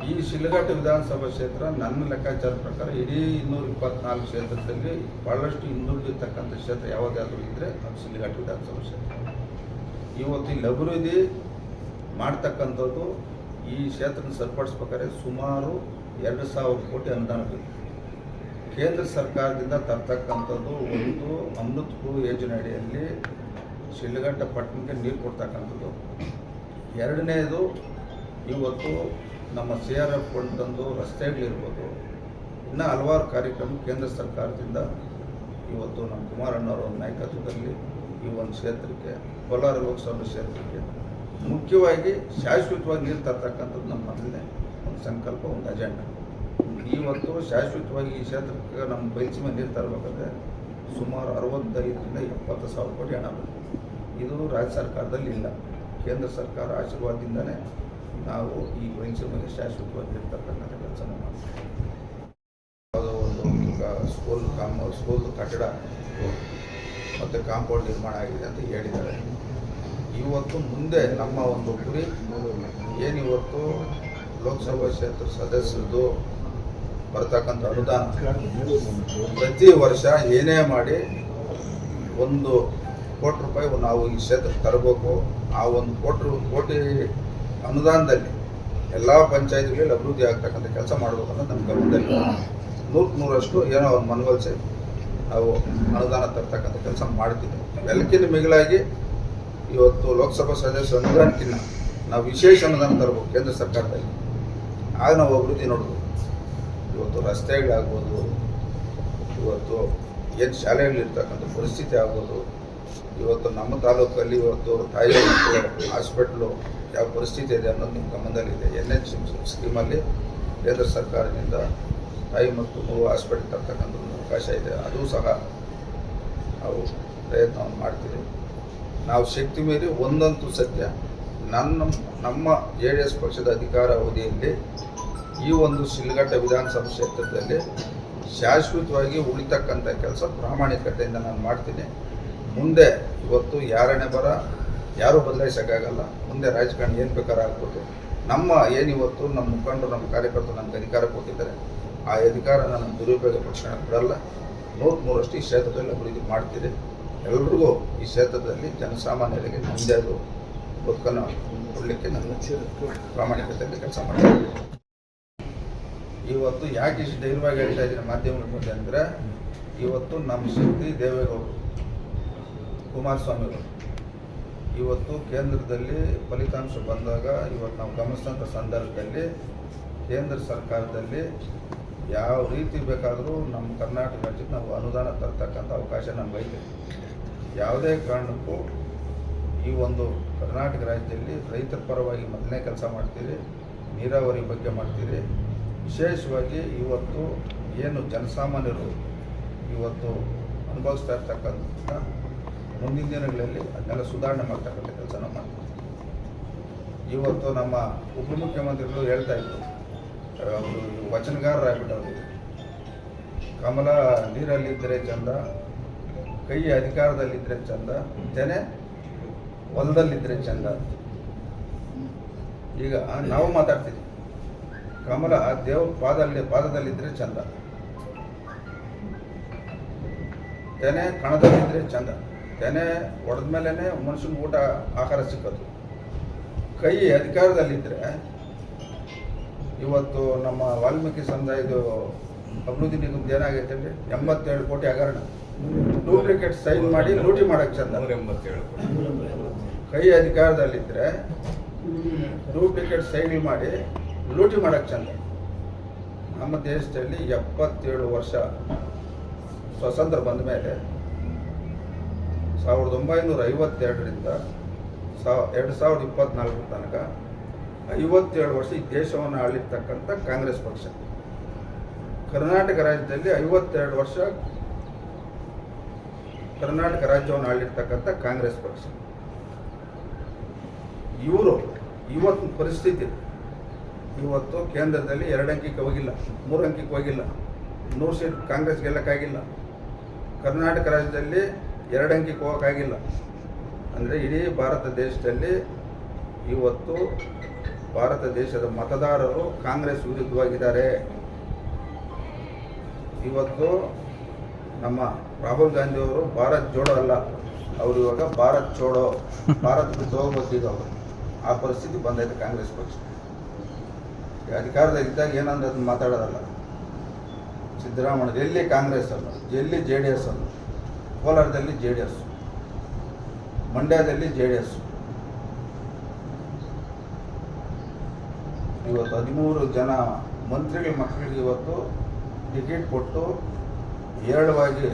ಈ ಶಿಲ್ಘಟ್ಟ ವಿಧಾನಸಭಾ ಕ್ಷೇತ್ರ ನನ್ನ ಲೆಕ್ಕಾಚಾರ ಪ್ರಕಾರ ಇಡೀ ಇನ್ನೂರ ಇಪ್ಪತ್ನಾಲ್ಕು ಕ್ಷೇತ್ರದಲ್ಲಿ ಭಾಳಷ್ಟು ಹಿಂದುಳಿದಿರ್ತಕ್ಕಂಥ ಕ್ಷೇತ್ರ ಯಾವುದಾದ್ರೂ ಇದ್ದರೆ ಅದು ಶಿಲ್ಘಟ್ಟ ವಿಧಾನಸಭಾ ಕ್ಷೇತ್ರ. ಇವತ್ತು ಇಲ್ಲಿ ಅಭಿವೃದ್ಧಿ ಮಾಡ್ತಕ್ಕಂಥದ್ದು ಈ ಕ್ಷೇತ್ರನ ಸರಿಪಡಿಸ್ಬೇಕಾದ್ರೆ ಸುಮಾರು ಎರಡು ಸಾವಿರ ಕೋಟಿ ಅನುದಾನ ಬೇಕು. ಕೇಂದ್ರ ಸರ್ಕಾರದಿಂದ ತರ್ತಕ್ಕಂಥದ್ದು ಒಂದು ಅಮೃತ್ ಕು ಯೋಜನೆ ಅಡಿಯಲ್ಲಿ ಶಿಲ್ಗಟ್ಟ ಪಟ್ಟಣಕ್ಕೆ ನೀರು ಕೊಡ್ತಕ್ಕಂಥದ್ದು. ಎರಡನೇದು, ಇವತ್ತು ನಮ್ಮ ಸಿ ಆರ್ ಎಫ್ ಫಂಡ್ ತಂದು ರಸ್ತೆಗಳಿರ್ಬೋದು. ಇನ್ನೂ ಹಲವಾರು ಕಾರ್ಯಕ್ರಮ ಕೇಂದ್ರ ಸರ್ಕಾರದಿಂದ ಇವತ್ತು ನಮ್ಮ ಕುಮಾರಣ್ಣವರ ನಾಯಕತ್ವದಲ್ಲಿ ಈ ಒಂದು ಕ್ಷೇತ್ರಕ್ಕೆ, ಕೋಲಾರ ಲೋಕಸಭಾ ಕ್ಷೇತ್ರಕ್ಕೆ ಮುಖ್ಯವಾಗಿ ಶಾಶ್ವತವಾಗಿ ನೀರು ತರ್ತಕ್ಕಂಥದ್ದು ನಮ್ಮ ಮೊದಲನೇ ಒಂದು ಸಂಕಲ್ಪ, ಒಂದು ಅಜೆಂಡಾ. ಇವತ್ತು ಶಾಶ್ವತವಾಗಿ ಈ ಕ್ಷೇತ್ರಕ್ಕೆ ನಮ್ಮ ಬೈಲ್ಸೀಮೆ ನೀರು ತರಬೇಕಾದ್ರೆ ಸುಮಾರು ಅರವತ್ತೈದರಿಂದ ಎಪ್ಪತ್ತು ಸಾವಿರ ಕೋಟಿ ಹಣ ಬೇಕು ಇದು ರಾಜ್ಯ ಸರ್ಕಾರದಲ್ಲಿ ಇಲ್ಲ. ಕೇಂದ್ರ ಸರ್ಕಾರ ಆಶೀರ್ವಾದದಿಂದನೇ ನಾವು ಈ ಬೈಲ್ಸೀಮೆಗೆ ಶಾಶ್ವತವಾಗಿ ನೀರು ಕೆಲಸ ಮಾಡ್ತೀವಿ. ಒಂದು ಸ್ಕೂಲ್ ಕಾಮ ಸ್ಕೂಲ್ ಕಟ್ಟಡ ಮತ್ತು ಕಾಂಪೌಂಡ್ ನಿರ್ಮಾಣ ಆಗಿದೆ ಅಂತ ಹೇಳಿದ್ದಾರೆ. ಇವತ್ತು ಮುಂದೆ ನಮ್ಮ ಒಂದು ಗುರಿ ಏನಿವತ್ತು ಲೋಕಸಭಾ ಕ್ಷೇತ್ರ ಸದಸ್ಯರದು ಬರ್ತಕ್ಕಂಥ ಅನುದಾನ. ಪ್ರತಿ ವರ್ಷ ಏನೇ ಮಾಡಿ ಒಂದು ಕೋಟಿ ರೂಪಾಯಿ ನಾವು ಈ ಕ್ಷೇತ್ರಕ್ಕೆ ತರಬೇಕು. ಆ ಒಂದು ಕೋಟಿ ಕೋಟಿ ಅನುದಾನದಲ್ಲಿ ಎಲ್ಲ ಪಂಚಾಯತ್ಗಳಲ್ಲಿ ಅಭಿವೃದ್ಧಿ ಆಗ್ತಕ್ಕಂಥ ಕೆಲಸ ಮಾಡಬೇಕು ಅನ್ನೋದು ನಮ್ಮ ಗಮನದಲ್ಲಿ ನೂರಕ್ಕೆ ನೂರಷ್ಟು ಏನೋ ಒಂದು ಮನವೊಲಿಸಿ ನಾವು ಅನುದಾನ ತರ್ತಕ್ಕಂಥ ಕೆಲಸ ಮಾಡ್ತೀವಿ. ಎಲ್ಲಕ್ಕಿಂತ ಮಿಗಿಲಾಗಿ ಇವತ್ತು ಲೋಕಸಭಾ ಸದಸ್ಯ ಅನುದಾನಕ್ಕಿಂತ ನಾವು ವಿಶೇಷ ಅನುದಾನ ತರಬೇಕು ಕೇಂದ್ರ ಸರ್ಕಾರದಲ್ಲಿ. ಆಗ ನಾವು ಅಭಿವೃದ್ಧಿ ನೋಡ್ಬೋದು ಇವತ್ತು ರಸ್ತೆಗಳಾಗ್ಬೋದು ಇವತ್ತು ಏನು ಶಾಲೆಗಳಿರ್ತಕ್ಕಂಥ ಪರಿಸ್ಥಿತಿ ಆಗ್ಬೋದು, ಇವತ್ತು ನಮ್ಮ ತಾಲೂಕಲ್ಲಿ ಇವತ್ತು ತಾಯಿ ಹಾಸ್ಪಿಟ್ಲು ಯಾವ ಪರಿಸ್ಥಿತಿ ಇದೆ ಅನ್ನೋದು ನಿಮ್ಮ ಗಮನದಲ್ಲಿದೆ. ಎನ್ ಎಚ್ ಸ್ಕೀಮಲ್ಲಿ ಕೇಂದ್ರ ಸರ್ಕಾರದಿಂದ ತಾಯಿ ಮತ್ತು ಮಗು ಹಾಸ್ಪಿಟ್ಲ್ ತರ್ತಕ್ಕಂಥ ಒಂದು ಅವಕಾಶ ಇದೆ. ಅದು ಸಹ ನಾವು ಪ್ರಯತ್ನವನ್ನು ಮಾಡ್ತೀವಿ. ನಾವು ಶಕ್ತಿ ಮೇಲೆ ಒಂದಂತೂ ಸತ್ಯ. ನನ್ನ, ನಮ್ಮ ಜೆ ಡಿ ಎಸ್ ಪಕ್ಷದ ಅಧಿಕಾರ ಅವಧಿಯಲ್ಲಿ ಈ ಒಂದು ಶಿಲ್ಘಟ್ಟ ವಿಧಾನಸಭಾ ಕ್ಷೇತ್ರದಲ್ಲಿ ಶಾಶ್ವತವಾಗಿ ಉಳಿತಕ್ಕಂಥ ಕೆಲಸ ಪ್ರಾಮಾಣಿಕತೆಯಿಂದ ನಾನು ಮಾಡ್ತೀನಿ. ಮುಂದೆ ಇವತ್ತು ಯಾರನೇ ಬರ, ಯಾರೂ ಬದಲಾಯಿಸೋಕ್ಕಾಗಲ್ಲ. ಮುಂದೆ ರಾಜಕಾರಣ ಏನು ಬೇಕಾದ್ರೂ ಆಗ್ಬೋದು. ನಮ್ಮ ಏನಿವತ್ತು ನಮ್ಮ ಮುಖಂಡರು, ನಮ್ಮ ಕಾರ್ಯಕರ್ತರು ನಮ್ಗೆ ಅಧಿಕಾರ ಕೊಟ್ಟಿದ್ದಾರೆ. ಆ ಅಧಿಕಾರ ನಾನು ದುರುಪಯೋಗ ಪಕ್ಷಗಳ ಬಿಡಲ್ಲ. ನೂರಕ್ಕೆ ಈ ಕ್ಷೇತ್ರದಲ್ಲಿ ಅಭಿವೃದ್ಧಿ ಮಾಡ್ತಿದೆ ಎಲ್ರಿಗೂ ಈ ಕ್ಷೇತ್ರದಲ್ಲಿ ಜನಸಾಮಾನ್ಯರಿಗೆ ನಮ್ಮದೇ ಬದುಕನ್ನು ಕೊಡಲಿಕ್ಕೆ ನನ್ನ ಪ್ರಾಮಾಣಿಕತೆಯಲ್ಲಿ ಕೆಲಸ ಮಾಡ್ತೀನಿ. ಇವತ್ತು ಯಾಕೆ ಇಷ್ಟು ಧೈರ್ಯವಾಗಿ ಹೇಳ್ತಾ ಇದ್ದೀನಿ ಮಾಧ್ಯಮಗಳ ಮುಂದೆ ಅಂದರೆ ಇವತ್ತು ನಮ್ಮ ಶಕ್ತಿ ದೇವೇಗೌಡರು, ಕುಮಾರಸ್ವಾಮಿಗಳು. ಇವತ್ತು ಕೇಂದ್ರದಲ್ಲಿ ಫಲಿತಾಂಶ ಬಂದಾಗ ಇವತ್ತು ನಾವು ಗಮನಿಸಿದಂಥ ಸಂದರ್ಭದಲ್ಲಿ ಕೇಂದ್ರ ಸರ್ಕಾರದಲ್ಲಿ ಯಾವ ರೀತಿ ಬೇಕಾದರೂ ನಮ್ಮ ಕರ್ನಾಟಕ ರಾಜ್ಯಕ್ಕೆ ನಾವು ಅನುದಾನ ತರ್ತಕ್ಕಂಥ ಅವಕಾಶ ನಮಗೈತೆ ಯಾವುದೇ ಕಾರಣಕ್ಕೂ ಈ ಒಂದು ಕರ್ನಾಟಕ ರಾಜ್ಯದಲ್ಲಿ ರೈತರ ಪರವಾಗಿ ಮೊದಲನೇ ಕೆಲಸ ಮಾಡ್ತೀರಿ, ನೀರಾವರಿ ಬಗ್ಗೆ ಮಾಡ್ತೀರಿ ವಿಶೇಷವಾಗಿ ಇವತ್ತು ಏನು ಜನಸಾಮಾನ್ಯರು ಇವತ್ತು ಅನುಭವಿಸ್ತಾ ಇರ್ತಕ್ಕಂಥ ಮುಂದಿನ ದಿನಗಳಲ್ಲಿ ಅದನ್ನೆಲ್ಲ ಸುಧಾರಣೆ ಮಾಡ್ತಕ್ಕಂಥ ಕೆಲಸ ನಾವು ಮಾಡ್ತೀವಿ. ಇವತ್ತು ನಮ್ಮ ಉಪಮುಖ್ಯಮಂತ್ರಿಗಳು ಹೇಳ್ತಾ ಇದ್ರು. ಅವರು ವಚನಗಾರರಾಗ್ಬಿಟ್ಟವ್ರು. ಕಮಲ, ನೀರಲ್ಲಿದ್ದರೆ ಚಂದ, ಕೈ ಅಧಿಕಾರದಲ್ಲಿದ್ದರೆ ಚಂದ, ತೆನೆ ಹೊಲದಲ್ಲಿದ್ದರೆ ಚಂದ. ಈಗ ನಾವು ಮಾತಾಡ್ತೀವಿ ಕಮಲ ದೇವ್ರ ಪಾದಲ್ಲಿ ಪಾದದಲ್ಲಿದ್ದರೆ ಚಂದ. ತೆನೆ ಕಣದಲ್ಲಿದ್ದರೆ ಚಂದ. ತೆನೆ ಹೊಡೆದ ಮೇಲೇ ಮನುಷ್ಯನ ಊಟ ಆಹಾರ ಸಿಕ್ಕದು. ಕೈ ಅಧಿಕಾರದಲ್ಲಿದ್ದರೆ ಇವತ್ತು ನಮ್ಮ ವಾಲ್ಮೀಕಿ ಸಮುದಾಯದ ಅಭಿವೃದ್ಧಿ ನಿಗಮದ ಏನಾಗೈತೆ ಅಂದರೆ ಎಂಬತ್ತೇಳು ಕೋಟಿ ಹಗರಣ. ಡೂಪ್ಲಿಕೇಟ್ ಸೈನ್ ಮಾಡಿ ಲೂಟಿ ಮಾಡೋಕ್ಕೆ ಚಂದ. ಕೈ ಅಧಿಕಾರದಲ್ಲಿದ್ದರೆ ಡೂಪ್ಲಿಕೇಟ್ ಸೈನ್ ಮಾಡಿ ಲೂಟಿ ಮಾಡೋಕ್ಕೆ ಚಂದ. ನಮ್ಮ ದೇಶದಲ್ಲಿ ಎಪ್ಪತ್ತೇಳು ವರ್ಷ ಸ್ವತಂತ್ರ ಬಂದ ಮೇಲೆ ಸಾವಿರದ ಒಂಬೈನೂರ ಐವತ್ತೆರಡರಿಂದ ಸಾ, ಎರಡು ಸಾವಿರದ ಇಪ್ಪತ್ನಾಲ್ಕರ ತನಕ ಐವತ್ತೇಳು ವರ್ಷ ಈ ದೇಶವನ್ನು ಆಳಿರ್ತಕ್ಕಂಥ ಕಾಂಗ್ರೆಸ್ ಪಕ್ಷ. ಕರ್ನಾಟಕ ರಾಜ್ಯದಲ್ಲಿ ಐವತ್ತೆರಡು ವರ್ಷ ಕರ್ನಾಟಕ ರಾಜ್ಯವನ್ನು ಆಳಿರ್ತಕ್ಕಂಥ ಕಾಂಗ್ರೆಸ್ ಪಕ್ಷ. ಇವರು, ಇವತ್ತಿನ ಪರಿಸ್ಥಿತಿ. ಇವತ್ತು ಕೇಂದ್ರದಲ್ಲಿ ಎರಡು ಹೋಗಿಲ್ಲ, ಮೂರು ಹೋಗಿಲ್ಲ, ನೂರು ಸೀಟ್ ಕಾಂಗ್ರೆಸ್ ಗೆಲ್ಲಕ್ಕಾಗಿಲ್ಲ. ಕರ್ನಾಟಕ ರಾಜ್ಯದಲ್ಲಿ ಎರಡು ಹೋಗೋಕ್ಕಾಗಿಲ್ಲ. ಅಂದರೆ ಇಡೀ ಭಾರತ ದೇಶದಲ್ಲಿ ಇವತ್ತು ಭಾರತ ದೇಶದ ಮತದಾರರು ಕಾಂಗ್ರೆಸ್ ವಿರುದ್ಧವಾಗಿದ್ದಾರೆ. ಇವತ್ತು ನಮ್ಮ ರಾಹುಲ್ ಗಾಂಧಿಯವರು ಭಾರತ್ ಜೋಡೋ ಅಲ್ಲ, ಅವರು ಇವಾಗ ಭಾರತ್ ಚೋಡೋ ಭಾರತ್ ಬಿಟ್ಟು ಆ ಪರಿಸ್ಥಿತಿ ಬಂದೈತೆ ಕಾಂಗ್ರೆಸ್ ಪಕ್ಷ. ಈ ಅಧಿಕಾರದಲ್ಲಿದ್ದಾಗ ಏನಂದ್ರೆ ಅದನ್ನ ಮಾತಾಡೋದಲ್ಲ. ಸಿದ್ದರಾಮಯ್ಯ, ಎಲ್ಲಿ ಕಾಂಗ್ರೆಸ್ ಅಲ್ಲ, ಎಲ್ಲಿ ಜೆ ಡಿ ಎಸ್ ಅಲ್ಲ, ಕೋಲಾರದಲ್ಲಿ ಜೆ ಡಿ ಎಸ್, ಮಂಡ್ಯದಲ್ಲಿ ಜೆ ಡಿ ಎಸ್. ಇವತ್ತು ಹದಿಮೂರು ಜನ ಮಂತ್ರಿಗಳ ಮಕ್ಕಳಿಗೆ ಇವತ್ತು ಟಿಕೆಟ್ ಕೊಟ್ಟು ಹೇರಳವಾಗಿ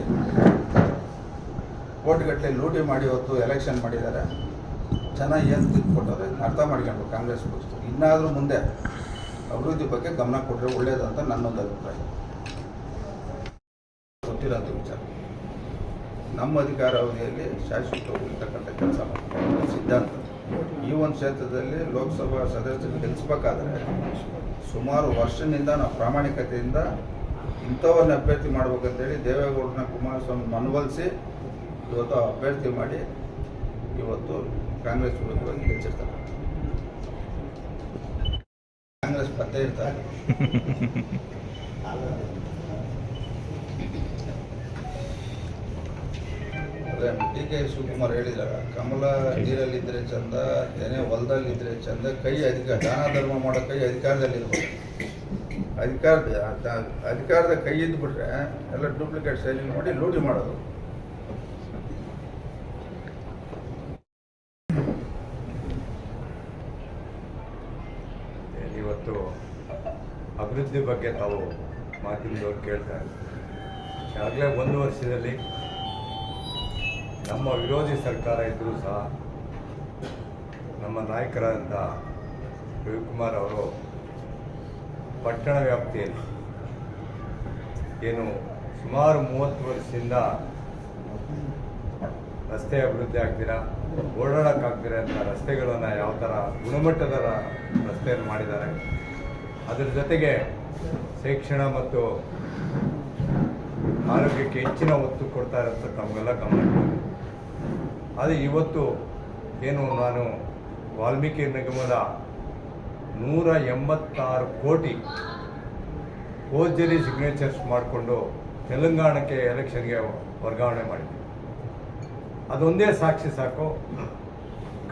ಕೋಟಿಗಟ್ಟಲೆ ಲೂಟಿ ಮಾಡಿ ಇವತ್ತು ಎಲೆಕ್ಷನ್ ಮಾಡಿದ್ದಾರೆ. ಜನ ಏನು ತಿಳ್ಕೊಟ್ಟರೆ ಅರ್ಥ ಮಾಡ್ಕೊಂಡು ಕಾಂಗ್ರೆಸ್ ಪಕ್ಷ ಇನ್ನಾದರೂ ಮುಂದೆ ಅಭಿವೃದ್ಧಿ ಬಗ್ಗೆ ಗಮನ ಕೊಟ್ಟರೆ ಒಳ್ಳೆಯದಂತ ನನ್ನೊಂದು ಅಭಿಪ್ರಾಯ. ಗೊತ್ತಿರೋದು ವಿಚಾರ. ನಮ್ಮ ಅಧಿಕಾರಾವಧಿಯಲ್ಲಿ ಶಾಶ್ವತ ಉಳಿತಕ್ಕಂಥ ಕೆಲಸ ಸಿದ್ಧಾಂತ. ಈ ಒಂದು ಕ್ಷೇತ್ರದಲ್ಲಿ ಲೋಕಸಭಾ ಸದಸ್ಯರು ಗೆಲ್ಲಿಸ್ಬೇಕಾದ್ರೆ ಸುಮಾರು ವರ್ಷದಿಂದ ನಾವು ಪ್ರಾಮಾಣಿಕತೆಯಿಂದ ಇಂಥವ್ರನ್ನ ಅಭ್ಯರ್ಥಿ ಮಾಡ್ಬೇಕಂತೇಳಿ ದೇವೇಗೌಡನ ಕುಮಾರಸ್ವಾಮಿ ಮನವೊಲಿಸಿ ಇವತ್ತು ಅಭ್ಯರ್ಥಿ ಮಾಡಿ ಇವತ್ತು ಕಾಂಗ್ರೆಸ್ ವಿರುದ್ಧವಾಗಿ ಗೆಲ್ಸಿರ್ತಾರೆ. ಕಾಂಗ್ರೆಸ್ ಪತ್ತೆ ಇರ್ತಾರೆ. ಡಿ ಕೆ ಶಿವಕುಮಾರ್ ಹೇಳಿದಾಗ ಕಮಲ ನೀರಲ್ಲಿದ್ದರೆ ಚಂದ, ತೆನೆ ಹೊಲದಲ್ಲಿದ್ದರೆ ಚಂದ, ಕೈ ಅಧಿಕಾರ ದಾನ ಧರ್ಮ ಮಾಡೋ ಕೈ ಅಧಿಕಾರದಲ್ಲಿರ್ಬೋದು ಅಧಿಕಾರದ ಅಧಿಕಾರದ ಕೈ ಇದ್ಬಿಟ್ರೆ ಎಲ್ಲ ಡೂಪ್ಲಿಕೇಟ್ ಸೈಲಿಂಗ್ ಮಾಡಿ ಲೂಟಿ ಮಾಡೋದು ಇವತ್ತು ಅಭಿವೃದ್ಧಿ ಬಗ್ಗೆ ತಾವು ಮಾಧ್ಯಮದವ್ರು ಕೇಳ್ತಾ ಇದ್ದೀವಿ ಈಗಾಗಲೇ ಒಂದು ವರ್ಷದಲ್ಲಿ ನಮ್ಮ ವಿರೋಧಿ ಸರ್ಕಾರ ಇದ್ದರೂ ಸಹ ನಮ್ಮ ನಾಯಕರಾದಂಥ ರವಿಕುಮಾರ್ ಅವರು ಪಟ್ಟಣ ವ್ಯಾಪ್ತಿಯಲ್ಲಿ ಏನು ಸುಮಾರು ಮೂವತ್ತು ವರ್ಷದಿಂದ ರಸ್ತೆ ಅಭಿವೃದ್ಧಿ ಆಗ್ತೀರಾ, ಓಡಾಡೋಕ್ಕಾಗ್ತೀರ ಅಂತ ರಸ್ತೆಗಳನ್ನು ಯಾವ ಥರ ಗುಣಮಟ್ಟದ ರಸ್ತೆಯನ್ನು ಮಾಡಿದ್ದಾರೆ. ಅದರ ಜೊತೆಗೆ ಶಿಕ್ಷಣ ಮತ್ತು ಆರೋಗ್ಯಕ್ಕೆ ಹೆಚ್ಚಿನ ಒತ್ತು ಕೊಡ್ತಾ ಇರೋಂಥ ತಮಗೆಲ್ಲ ಗಮನ ಅದು ಇವತ್ತು ಏನು ನಾನು ವಾಲ್ಮೀಕಿ ನಿಗಮದ ನೂರ ಎಂಬತ್ತಾರು ಕೋಟಿ ಫೋರ್ಜರಿ ಸಿಗ್ನೇಚರ್ಸ್ ಮಾಡಿಕೊಂಡು ತೆಲಂಗಾಣಕ್ಕೆ ಎಲೆಕ್ಷನ್ಗೆ ವರ್ಗಾವಣೆ ಮಾಡಿದ್ವಿ. ಅದೊಂದೇ ಸಾಕ್ಷಿ ಸಾಕು.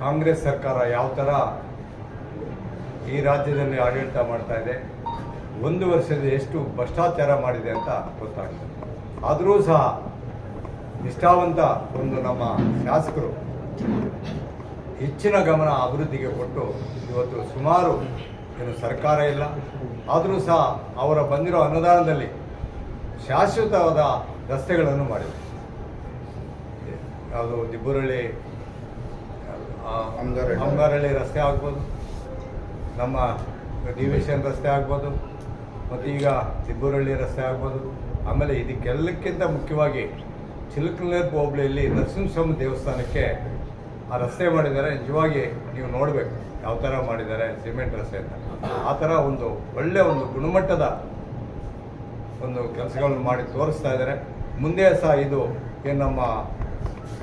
ಕಾಂಗ್ರೆಸ್ ಸರ್ಕಾರ ಯಾವ ಥರ ಈ ರಾಜ್ಯದಲ್ಲಿ ಆಡಳಿತ ಮಾಡ್ತಾ ಇದೆ. ಒಂದು ವರ್ಷದ ಎಷ್ಟು ಭ್ರಷ್ಟಾಚಾರ ಮಾಡಿದೆ ಅಂತ ಗೊತ್ತಾಗ್ತದೆ. ಆದರೂ ಸಹ ನಿಷ್ಠಾವಂತ ಒಂದು ನಮ್ಮ ಶಾಸಕರು ಹೆಚ್ಚಿನ ಗಮನ ಅಭಿವೃದ್ಧಿಗೆ ಕೊಟ್ಟು ಇವತ್ತು ಸುಮಾರು ಏನು ಸರ್ಕಾರ ಇಲ್ಲ. ಆದರೂ ಸಹ ಅವರ ಬಂದಿರೋ ಅನುದಾನದಲ್ಲಿ ಶಾಶ್ವತವಾದ ರಸ್ತೆಗಳನ್ನು ಮಾಡಿದೆ ಯಾವುದು ದಿಬ್ಬುರಳ್ಳಿ. ಅಂಗಾರಳ್ಳಿ ರಸ್ತೆ ಆಗ್ಬೋದು. ನಮ್ಮ ಡಿವಿಷನ್ ರಸ್ತೆ ಆಗ್ಬೋದು, ಮತ್ತು ಈಗ ದಿಬ್ಬುರಳ್ಳಿ ರಸ್ತೆ ಆಗ್ಬೋದು. ಆಮೇಲೆ ಇದಕ್ಕೆಲ್ಲಕ್ಕಿಂತ ಮುಖ್ಯವಾಗಿ ಚಿಲಕಲೇರ್ ಹೋಬಳಿಯಲ್ಲಿ ನರಸಿಂಹಸ್ವಾಮಿ ದೇವಸ್ಥಾನಕ್ಕೆ ಆ ರಸ್ತೆ ಮಾಡಿದ್ದಾರೆ. ನಿಜವಾಗಿ ನೀವು ನೋಡಬೇಕು ಯಾವ ಥರ ಮಾಡಿದ್ದಾರೆ ಸಿಮೆಂಟ್ ರಸ್ತೆ ಅಂತ. ಆ ಥರ ಒಂದು ಒಳ್ಳೆಯ ಒಂದು ಗುಣಮಟ್ಟದ ಒಂದು ಕೆಲಸಗಳನ್ನು ಮಾಡಿ ತೋರಿಸ್ತಾ ಇದ್ದಾರೆ. ಮುಂದೆ ಸಹ ಇದು ಏನು ನಮ್ಮ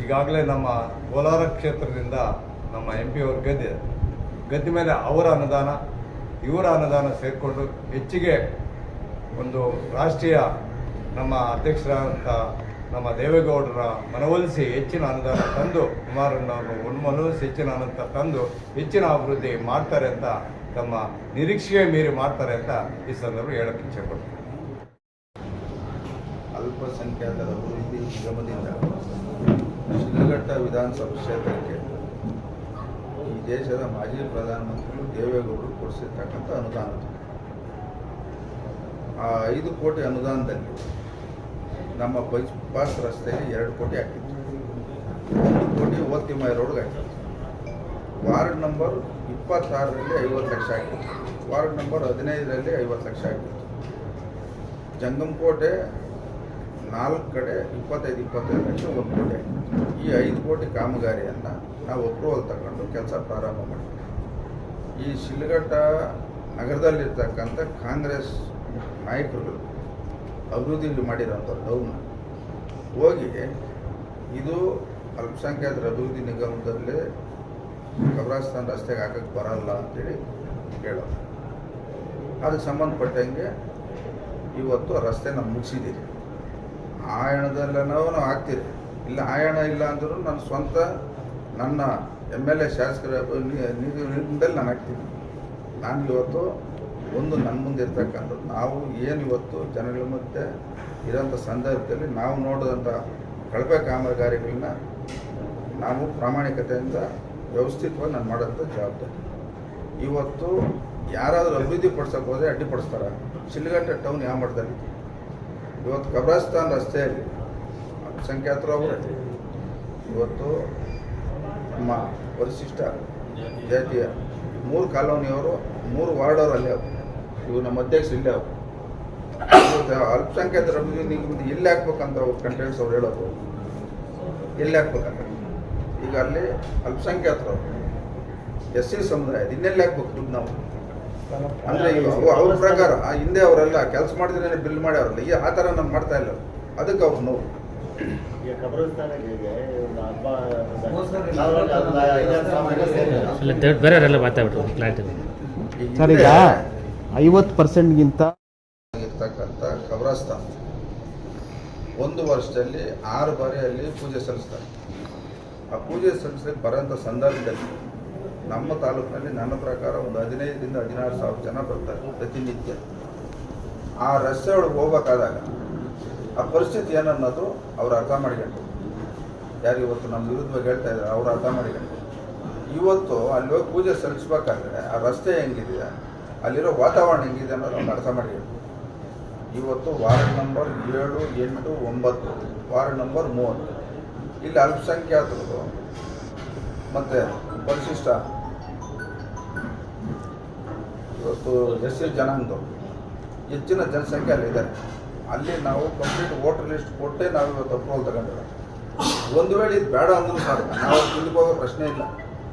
ಈಗಾಗಲೇ ನಮ್ಮ ಕೋಲಾರ ಕ್ಷೇತ್ರದಿಂದ ನಮ್ಮ ಎಂ ಪಿ ಅವರು ಗದ್ದೆ ಗದ್ದೆ ಮೇಲೆ ಅವರ ಅನುದಾನ, ಇವರ ಅನುದಾನ ಸೇರಿಕೊಂಡು ಹೆಚ್ಚಿಗೆ ಒಂದು ರಾಷ್ಟ್ರೀಯ ನಮ್ಮ ಅಧ್ಯಕ್ಷರಾದಂಥ ನಮ್ಮ ದೇವೇಗೌಡರ ಮನವೊಲಿಸಿ ಹೆಚ್ಚಿನ ಅನುದಾನ ತಂದು ಕುಮಾರಣ್ಣವನ್ನು ಮನವೊಲಿಸಿ ಹೆಚ್ಚಿನ ಅನುದಾನ ತಂದು, ಹೆಚ್ಚಿನ ಅಭಿವೃದ್ಧಿ ಮಾಡ್ತಾರೆ ಅಂತ ತಮ್ಮ ನಿರೀಕ್ಷೆಗೆ ಮೀರಿ ಮಾಡ್ತಾರೆ ಅಂತ ಈ ಸಂದರ್ಭ ಹೇಳಕ್ಕೆ ಇಚ್ಛೆ ಪಡ್ತೀನಿ. ಅಲ್ಪಸಂಖ್ಯಾತರ ಅಭಿವೃದ್ಧಿ ನಿಗಮದಿಂದ ಶಿಡ್ಲಘಟ್ಟ ವಿಧಾನಸಭಾ ಕ್ಷೇತ್ರಕ್ಕೆ ದೇಶದ ಮಾಜಿ ಪ್ರಧಾನಮಂತ್ರಿಗಳು ದೇವೇಗೌಡರು ಕೊಡಿಸಿರ್ತಕ್ಕಂಥ ಅನುದಾನ. ಆ ಐದು ಕೋಟಿ ಅನುದಾನದಲ್ಲಿ ನಮ್ಮ ಬೈಪಾಸ್ ರಸ್ತೆಗೆ ಎರಡು ಕೋಟಿ ಹಾಕಿತ್ತು ಒಂದು ಕೋಟಿ ಓತಿಮಾಯಿ ರೋಡ್ಗೆ ಹಾಕಿತ್ತು ವಾರ್ಡ್ ನಂಬರ್ ಇಪ್ಪತ್ತಾರರಲ್ಲಿ ಐವತ್ತು ಲಕ್ಷ ಆಗಿತ್ತು ವಾರ್ಡ್ ನಂಬರ್ ಹದಿನೈದರಲ್ಲಿ ಐವತ್ತು ಲಕ್ಷ ಆಗಿತ್ತು ಜಂಗಮಕೋಟೆ ನಾಲ್ಕು ಕಡೆ ಇಪ್ಪತ್ತೈದು ಇಪ್ಪತ್ತೈದು ಲಕ್ಷ ಒಂದು ಕೋಟಿ ಈ ಐದು ಕೋಟಿ ಕಾಮಗಾರಿಯನ್ನು ನಾವು ಅಪ್ರೂವಲ್ ತಗೊಂಡು ಕೆಲಸ ಪ್ರಾರಂಭ ಮಾಡ್ತೀವಿ. ಈ ಶಿಲ್ಘಟ್ಟ ನಗರದಲ್ಲಿರ್ತಕ್ಕಂಥ ಕಾಂಗ್ರೆಸ್ ನಾಯಕರುಗಳು ಅಭಿವೃದ್ಧಿ ಮಾಡಿರೋಂಥ ಡೌನ್. ಹೋಗಿ ಇದು ಅಲ್ಪಸಂಖ್ಯಾತರ ಅಭಿವೃದ್ಧಿ ನಿಗಮದಲ್ಲಿ ಕಬ್ರಾಸ್ತಾನ್ ರಸ್ತೆಗೆ ಹಾಕಕ್ಕೆ ಬರಲ್ಲ ಅಂತೇಳಿ ಹೇಳೋದು ಅದಕ್ಕೆ ಸಂಬಂಧಪಟ್ಟಂಗೆ ಇವತ್ತು ರಸ್ತೆನ ಮುಗಿಸಿದ್ದೀರಿ. ಆಯಣದಲ್ಲೇನೋ ನಾವು ಹಾಕ್ತೀರಿ. ಇಲ್ಲ ಆಯಣ ಇಲ್ಲ ಅಂದರೂ ನನ್ನ ಸ್ವಂತ ನನ್ನ ಎಂ ಎಲ್ ಎ ಶಾಸಕರ ನಿಧಿಯಲ್ಲಿ ನಾನು ಹಾಕ್ತೀನಿ. ನಾನು ಇವತ್ತು ಒಂದು ನನ್ನ ಮುಂದೆ ಇರ್ತಕ್ಕಂಥದ್ದು. ನಾವು ಏನು ಇವತ್ತು ಜನಗಳ ಮಧ್ಯೆ ಇರೋಂಥ ಸಂದರ್ಭದಲ್ಲಿ ನಾವು ನೋಡಿದಂಥ ಕಳಪೆ ಕಾಮಗಾರಿಗಳನ್ನ ನಾವು ಪ್ರಾಮಾಣಿಕತೆಯಿಂದ ವ್ಯವಸ್ಥಿತವಾಗಿ ನಾನು ಮಾಡೋಂಥ ಜವಾಬ್ದಾರಿ. ಇವತ್ತು ಯಾರಾದರೂ ಅಭಿವೃದ್ಧಿ ಪಡಿಸೋಕೆ ಹೋದರೆ ಅಡ್ಡಿಪಡಿಸ್ತಾರೆ ಶಿಲ್ಘಟ್ಟ ಟೌನ್ ಯಾವ ಮಟ್ಟದಲ್ಲಿ ಇವತ್ತು ಕಬ್ರಾಸ್ತಾನ್ ರಸ್ತೆಯಲ್ಲಿ. ಅಲ್ಪಸಂಖ್ಯಾತರು ಅವರು. ಇವತ್ತು ನಮ್ಮ ಪರಿಶಿಷ್ಟ ಜಾತಿಯ ಮೂರು ಕಾಲೋನಿಯವರು, ಮೂರು ವಾರ್ಡವ್ರು ಅಲ್ಲೇ ಇವು ನಮ್ಮ ಅಧ್ಯಕ್ಷ ಇಲ್ಲೇ ಅವರು. ಅಲ್ಪಸಂಖ್ಯಾತರ ನಿಮ್ದು ಎಲ್ಲಿ ಹಾಕ್ಬೇಕಂತ ಅವ್ರು ಕಂಟೆಂಟ್ಸ್ ಅವ್ರು ಹೇಳೋದು. ಎಲ್ಲಿ ಹಾಕ್ಬೇಕಂತ. ಈಗ ಅಲ್ಲಿ ಅಲ್ಪಸಂಖ್ಯಾತರು. ಎಸ್ ಸಿ ಸಮುದಾಯ ಇನ್ನೆಲ್ಲಿ ಹಾಕ್ಬೇಕು ನಾವು? ಅಂದ್ರೆ ಅವ್ರ ಪ್ರಕಾರ ಹಿಂದೆ ಅವರೆಲ್ಲ ಕೆಲಸ ಮಾಡಿದ್ರೆ ಬಿಲ್ ಮಾಡ್ಯಾರಲ್ಲ ಈ ಆ ಥರ ನಾನು ಮಾಡ್ತಾ ಇಲ್ಲ. ಅದಕ್ಕೆ ಅವ್ರು ನೋವು. ಬೇರೆಯವರೆಲ್ಲ ಮಾತಾಡ್ಬಿಟ್ರು ಸರ್ ಈಗ ಐವತ್ತು ಪರ್ಸೆಂಟ್ಗಿಂತ ಇರ್ತಕ್ಕಂಥ ಕಬ್ರಸ್ತಾನ್ ಒಂದು ವರ್ಷದಲ್ಲಿ ಆರು ಬಾರಿ ಅಲ್ಲಿ ಪೂಜೆ ಸಲ್ಲಿಸ್ತಾರೆ. ಆ ಪೂಜೆ ಸಲ್ಲಿಸಲಿಕ್ಕೆ ಬರೋಂಥ ಸಂದರ್ಭದಲ್ಲಿ ನಮ್ಮ ತಾಲೂಕಿನಲ್ಲಿ ನನ್ನ ಪ್ರಕಾರ ಒಂದು ಹದಿನೈದರಿಂದ ಹದಿನಾರು ಸಾವಿರ ಜನ ಬರ್ತಾರೆ ಪ್ರತಿನಿತ್ಯ. ಆ ರಸ್ತೆ ಒಳಗೆ ಹೋಗ್ಬೇಕಾದಾಗ ಆ ಪರಿಸ್ಥಿತಿ ಏನನ್ನೋದು ಅವ್ರು ಅರ್ಥ ಮಾಡಿಕೊಂಡು ಯಾರು ಇವತ್ತು ನಮ್ಮ ವಿರುದ್ಧವಾಗಿ ಹೇಳ್ತಾ ಇದ್ದಾರೆ, ಅವ್ರು ಅರ್ಥ ಮಾಡಿಕೊಂಡು ಇವತ್ತು ಅಲ್ಲಿ ಹೋಗಿ ಪೂಜೆ ಸಲ್ಲಿಸ್ಬೇಕಾದ್ರೆ ಆ ರಸ್ತೆ ಹೆಂಗಿದೆ ಅಲ್ಲಿರೋ ವಾತಾವರಣ ಹೆಂಗಿದೆ ಅನ್ನೋದು ಅವ್ರು ಅರ್ಥ ಮಾಡಿಕೊಂಡು ಇವತ್ತು ವಾರ್ಡ್ ನಂಬರ್ ಏಳು, ಎಂಟು, ಒಂಬತ್ತು, ವಾರ್ಡ್ ನಂಬರ್ ಮೂವತ್ತು. ಇಲ್ಲಿ ಅಲ್ಪಸಂಖ್ಯಾತರು ಮತ್ತು ಪರಿಶಿಷ್ಟ ಇವತ್ತು ಎಸ್ ಸಿ ಜನಾಂಗದವರು, ಹೆಚ್ಚಿನ ಜನಸಂಖ್ಯೆ ಅಲ್ಲಿದ್ದಾರೆ ಅಲ್ಲಿ ನಾವು ಕಂಪ್ಲೀಟ್ ವೋಟರ್ ಲಿಸ್ಟ್ ಕೊಟ್ಟೆ ನಾವು ಇವತ್ತು ಅಪ್ರೂವಲ್ ತಗೊಂಡಿರೋದು. ಒಂದು ವೇಳೆ ಇದು ಬೇಡ ಅಂದ್ರೂ ಸಾಕು. ನಾವು ಮುಂದಕ್ಕೆ ಪ್ರಶ್ನೆ ಇಲ್ಲ.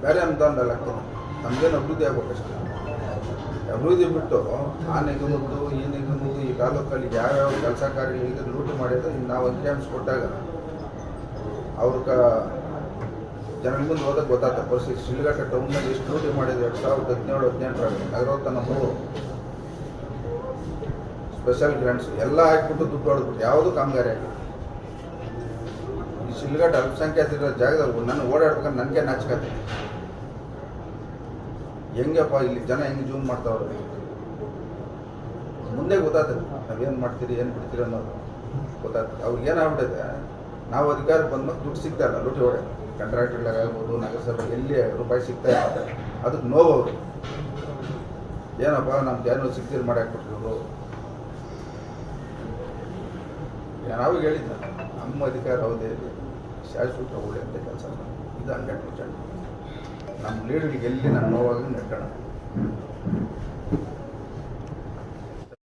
ಬೇರೆ ಅನುದಾನದಲ್ಲಿ ಹಾಕ್ತೀನಿ ನಮಗೇನು ಅಭಿವೃದ್ಧಿ ಆಗ್ಬೇಕಷ್ಟೇ ಅಭಿವೃದ್ಧಿ ಬಿಟ್ಟು ಆ ನಿಗಮದ್ದು, ಈ ನಿಗಮದ್ದು, ಈ ತಾಲೂಕಲ್ಲಿ ಯಾವ್ಯಾವ ಕೆಲಸ ಕಾರ್ಯಗಳಿಗೆ ಲೂಟಿ ಮಾಡಿದ್ರೆ ನಾವು ಅಂಕಿಅಂಶ ಕೊಟ್ಟಾಗ ಅವ್ರ ಕ ಜನಗಳ ಮುಂದೆ ಹೋದಾಗ ಗೊತ್ತಾಗ್ತದೆ. ಪರಿಸ್ಥಿತಿ ಶಿಲ್ಘಟ್ಟ ಟೌನ್ನಲ್ಲಿ ಎಷ್ಟು ಲೂಟಿ ಮಾಡಿದ್ರು? ಎರಡು ಸಾವಿರದ ಹದಿನೇಳು ಹದಿನೆಂಟರಾಗ ತನ್ನ ನಮ್ಮದು ಸ್ಪೆಷಲ್ ಗ್ರಾಂಟ್ಸ್ ಎಲ್ಲ ಹಾಕ್ಬಿಟ್ಟು ದುಡ್ಡು ಹೊಡೆದ್ಬಿಟ್ಟು, ಯಾವುದು ಕಾಮಗಾರಿ ಈ ಅಲ್ಪಸಂಖ್ಯಾತ ಇರೋ ಜಾಗದಲ್ಲಿ ನನ್ನ ಓಡಾಡ್ಬೇಕಂದ್ರೆ ನನಗೆ ನಾಚಿಕತೆ. ಹೆಂಗಪ್ಪ ಇಲ್ಲಿ ಜನ ಹೆಂಗೆ ಜೂಮ್ ಮಾಡ್ತಾವ್ರೆ? ಮುಂದೆ ಗೊತ್ತಾಗ್ತದೆ ನಾವೇನು ಮಾಡ್ತೀರಿ, ಏನು ಬಿಡ್ತೀರಿ ಅನ್ನೋದು. ಗೊತ್ತಾಗ್ತದೆ ಅವ್ರಿಗೆ ಏನಾಗ್ಬಿಟ್ಟಿದೆ ನಾವು ಅದಕ್ಕಾದ್ರೆ ಬಂದ ದುಡ್ಡು ಸಿಗ್ತಾ ಇಲ್ಲ, ಲೂಟಿ ಹೊಡೆ. ಕಾಂಟ್ರಾಕ್ಟ್ಗಳಾಗ್ಬೋದು ನಗರಸಭೆ ಎಲ್ಲಿ ರೂಪಾಯಿ ಸಿಗ್ತಾ ಇಲ್ಲ. ಅದಕ್ಕೆ ನೋವು ಅವರು ಏನಪ್ಪ, ನಮ್ಗೆ ಏನೋ ಸಿಕ್ತಿರ್ ಮಾಡಿ ನಾವಾಗ ಹೇಳಿದ್ದ ನಮ್ಮ ಅಧಿಕಾರ ಅವಧಿಯಲ್ಲಿ ಶಾಶ್ವತ ಒಳ್ಳೆ ಅಂತ ಕೆಲಸ ಇದು ಹಂಡ್ರೆಡ್ ಪರ್ಸೆಂಟ್. ನಮ್ಮ ಲೀಡರ್ಗೆ ಎಲ್ಲಿ ನಾನು ನೋವಾಗ ನೆಟ್ಟಣ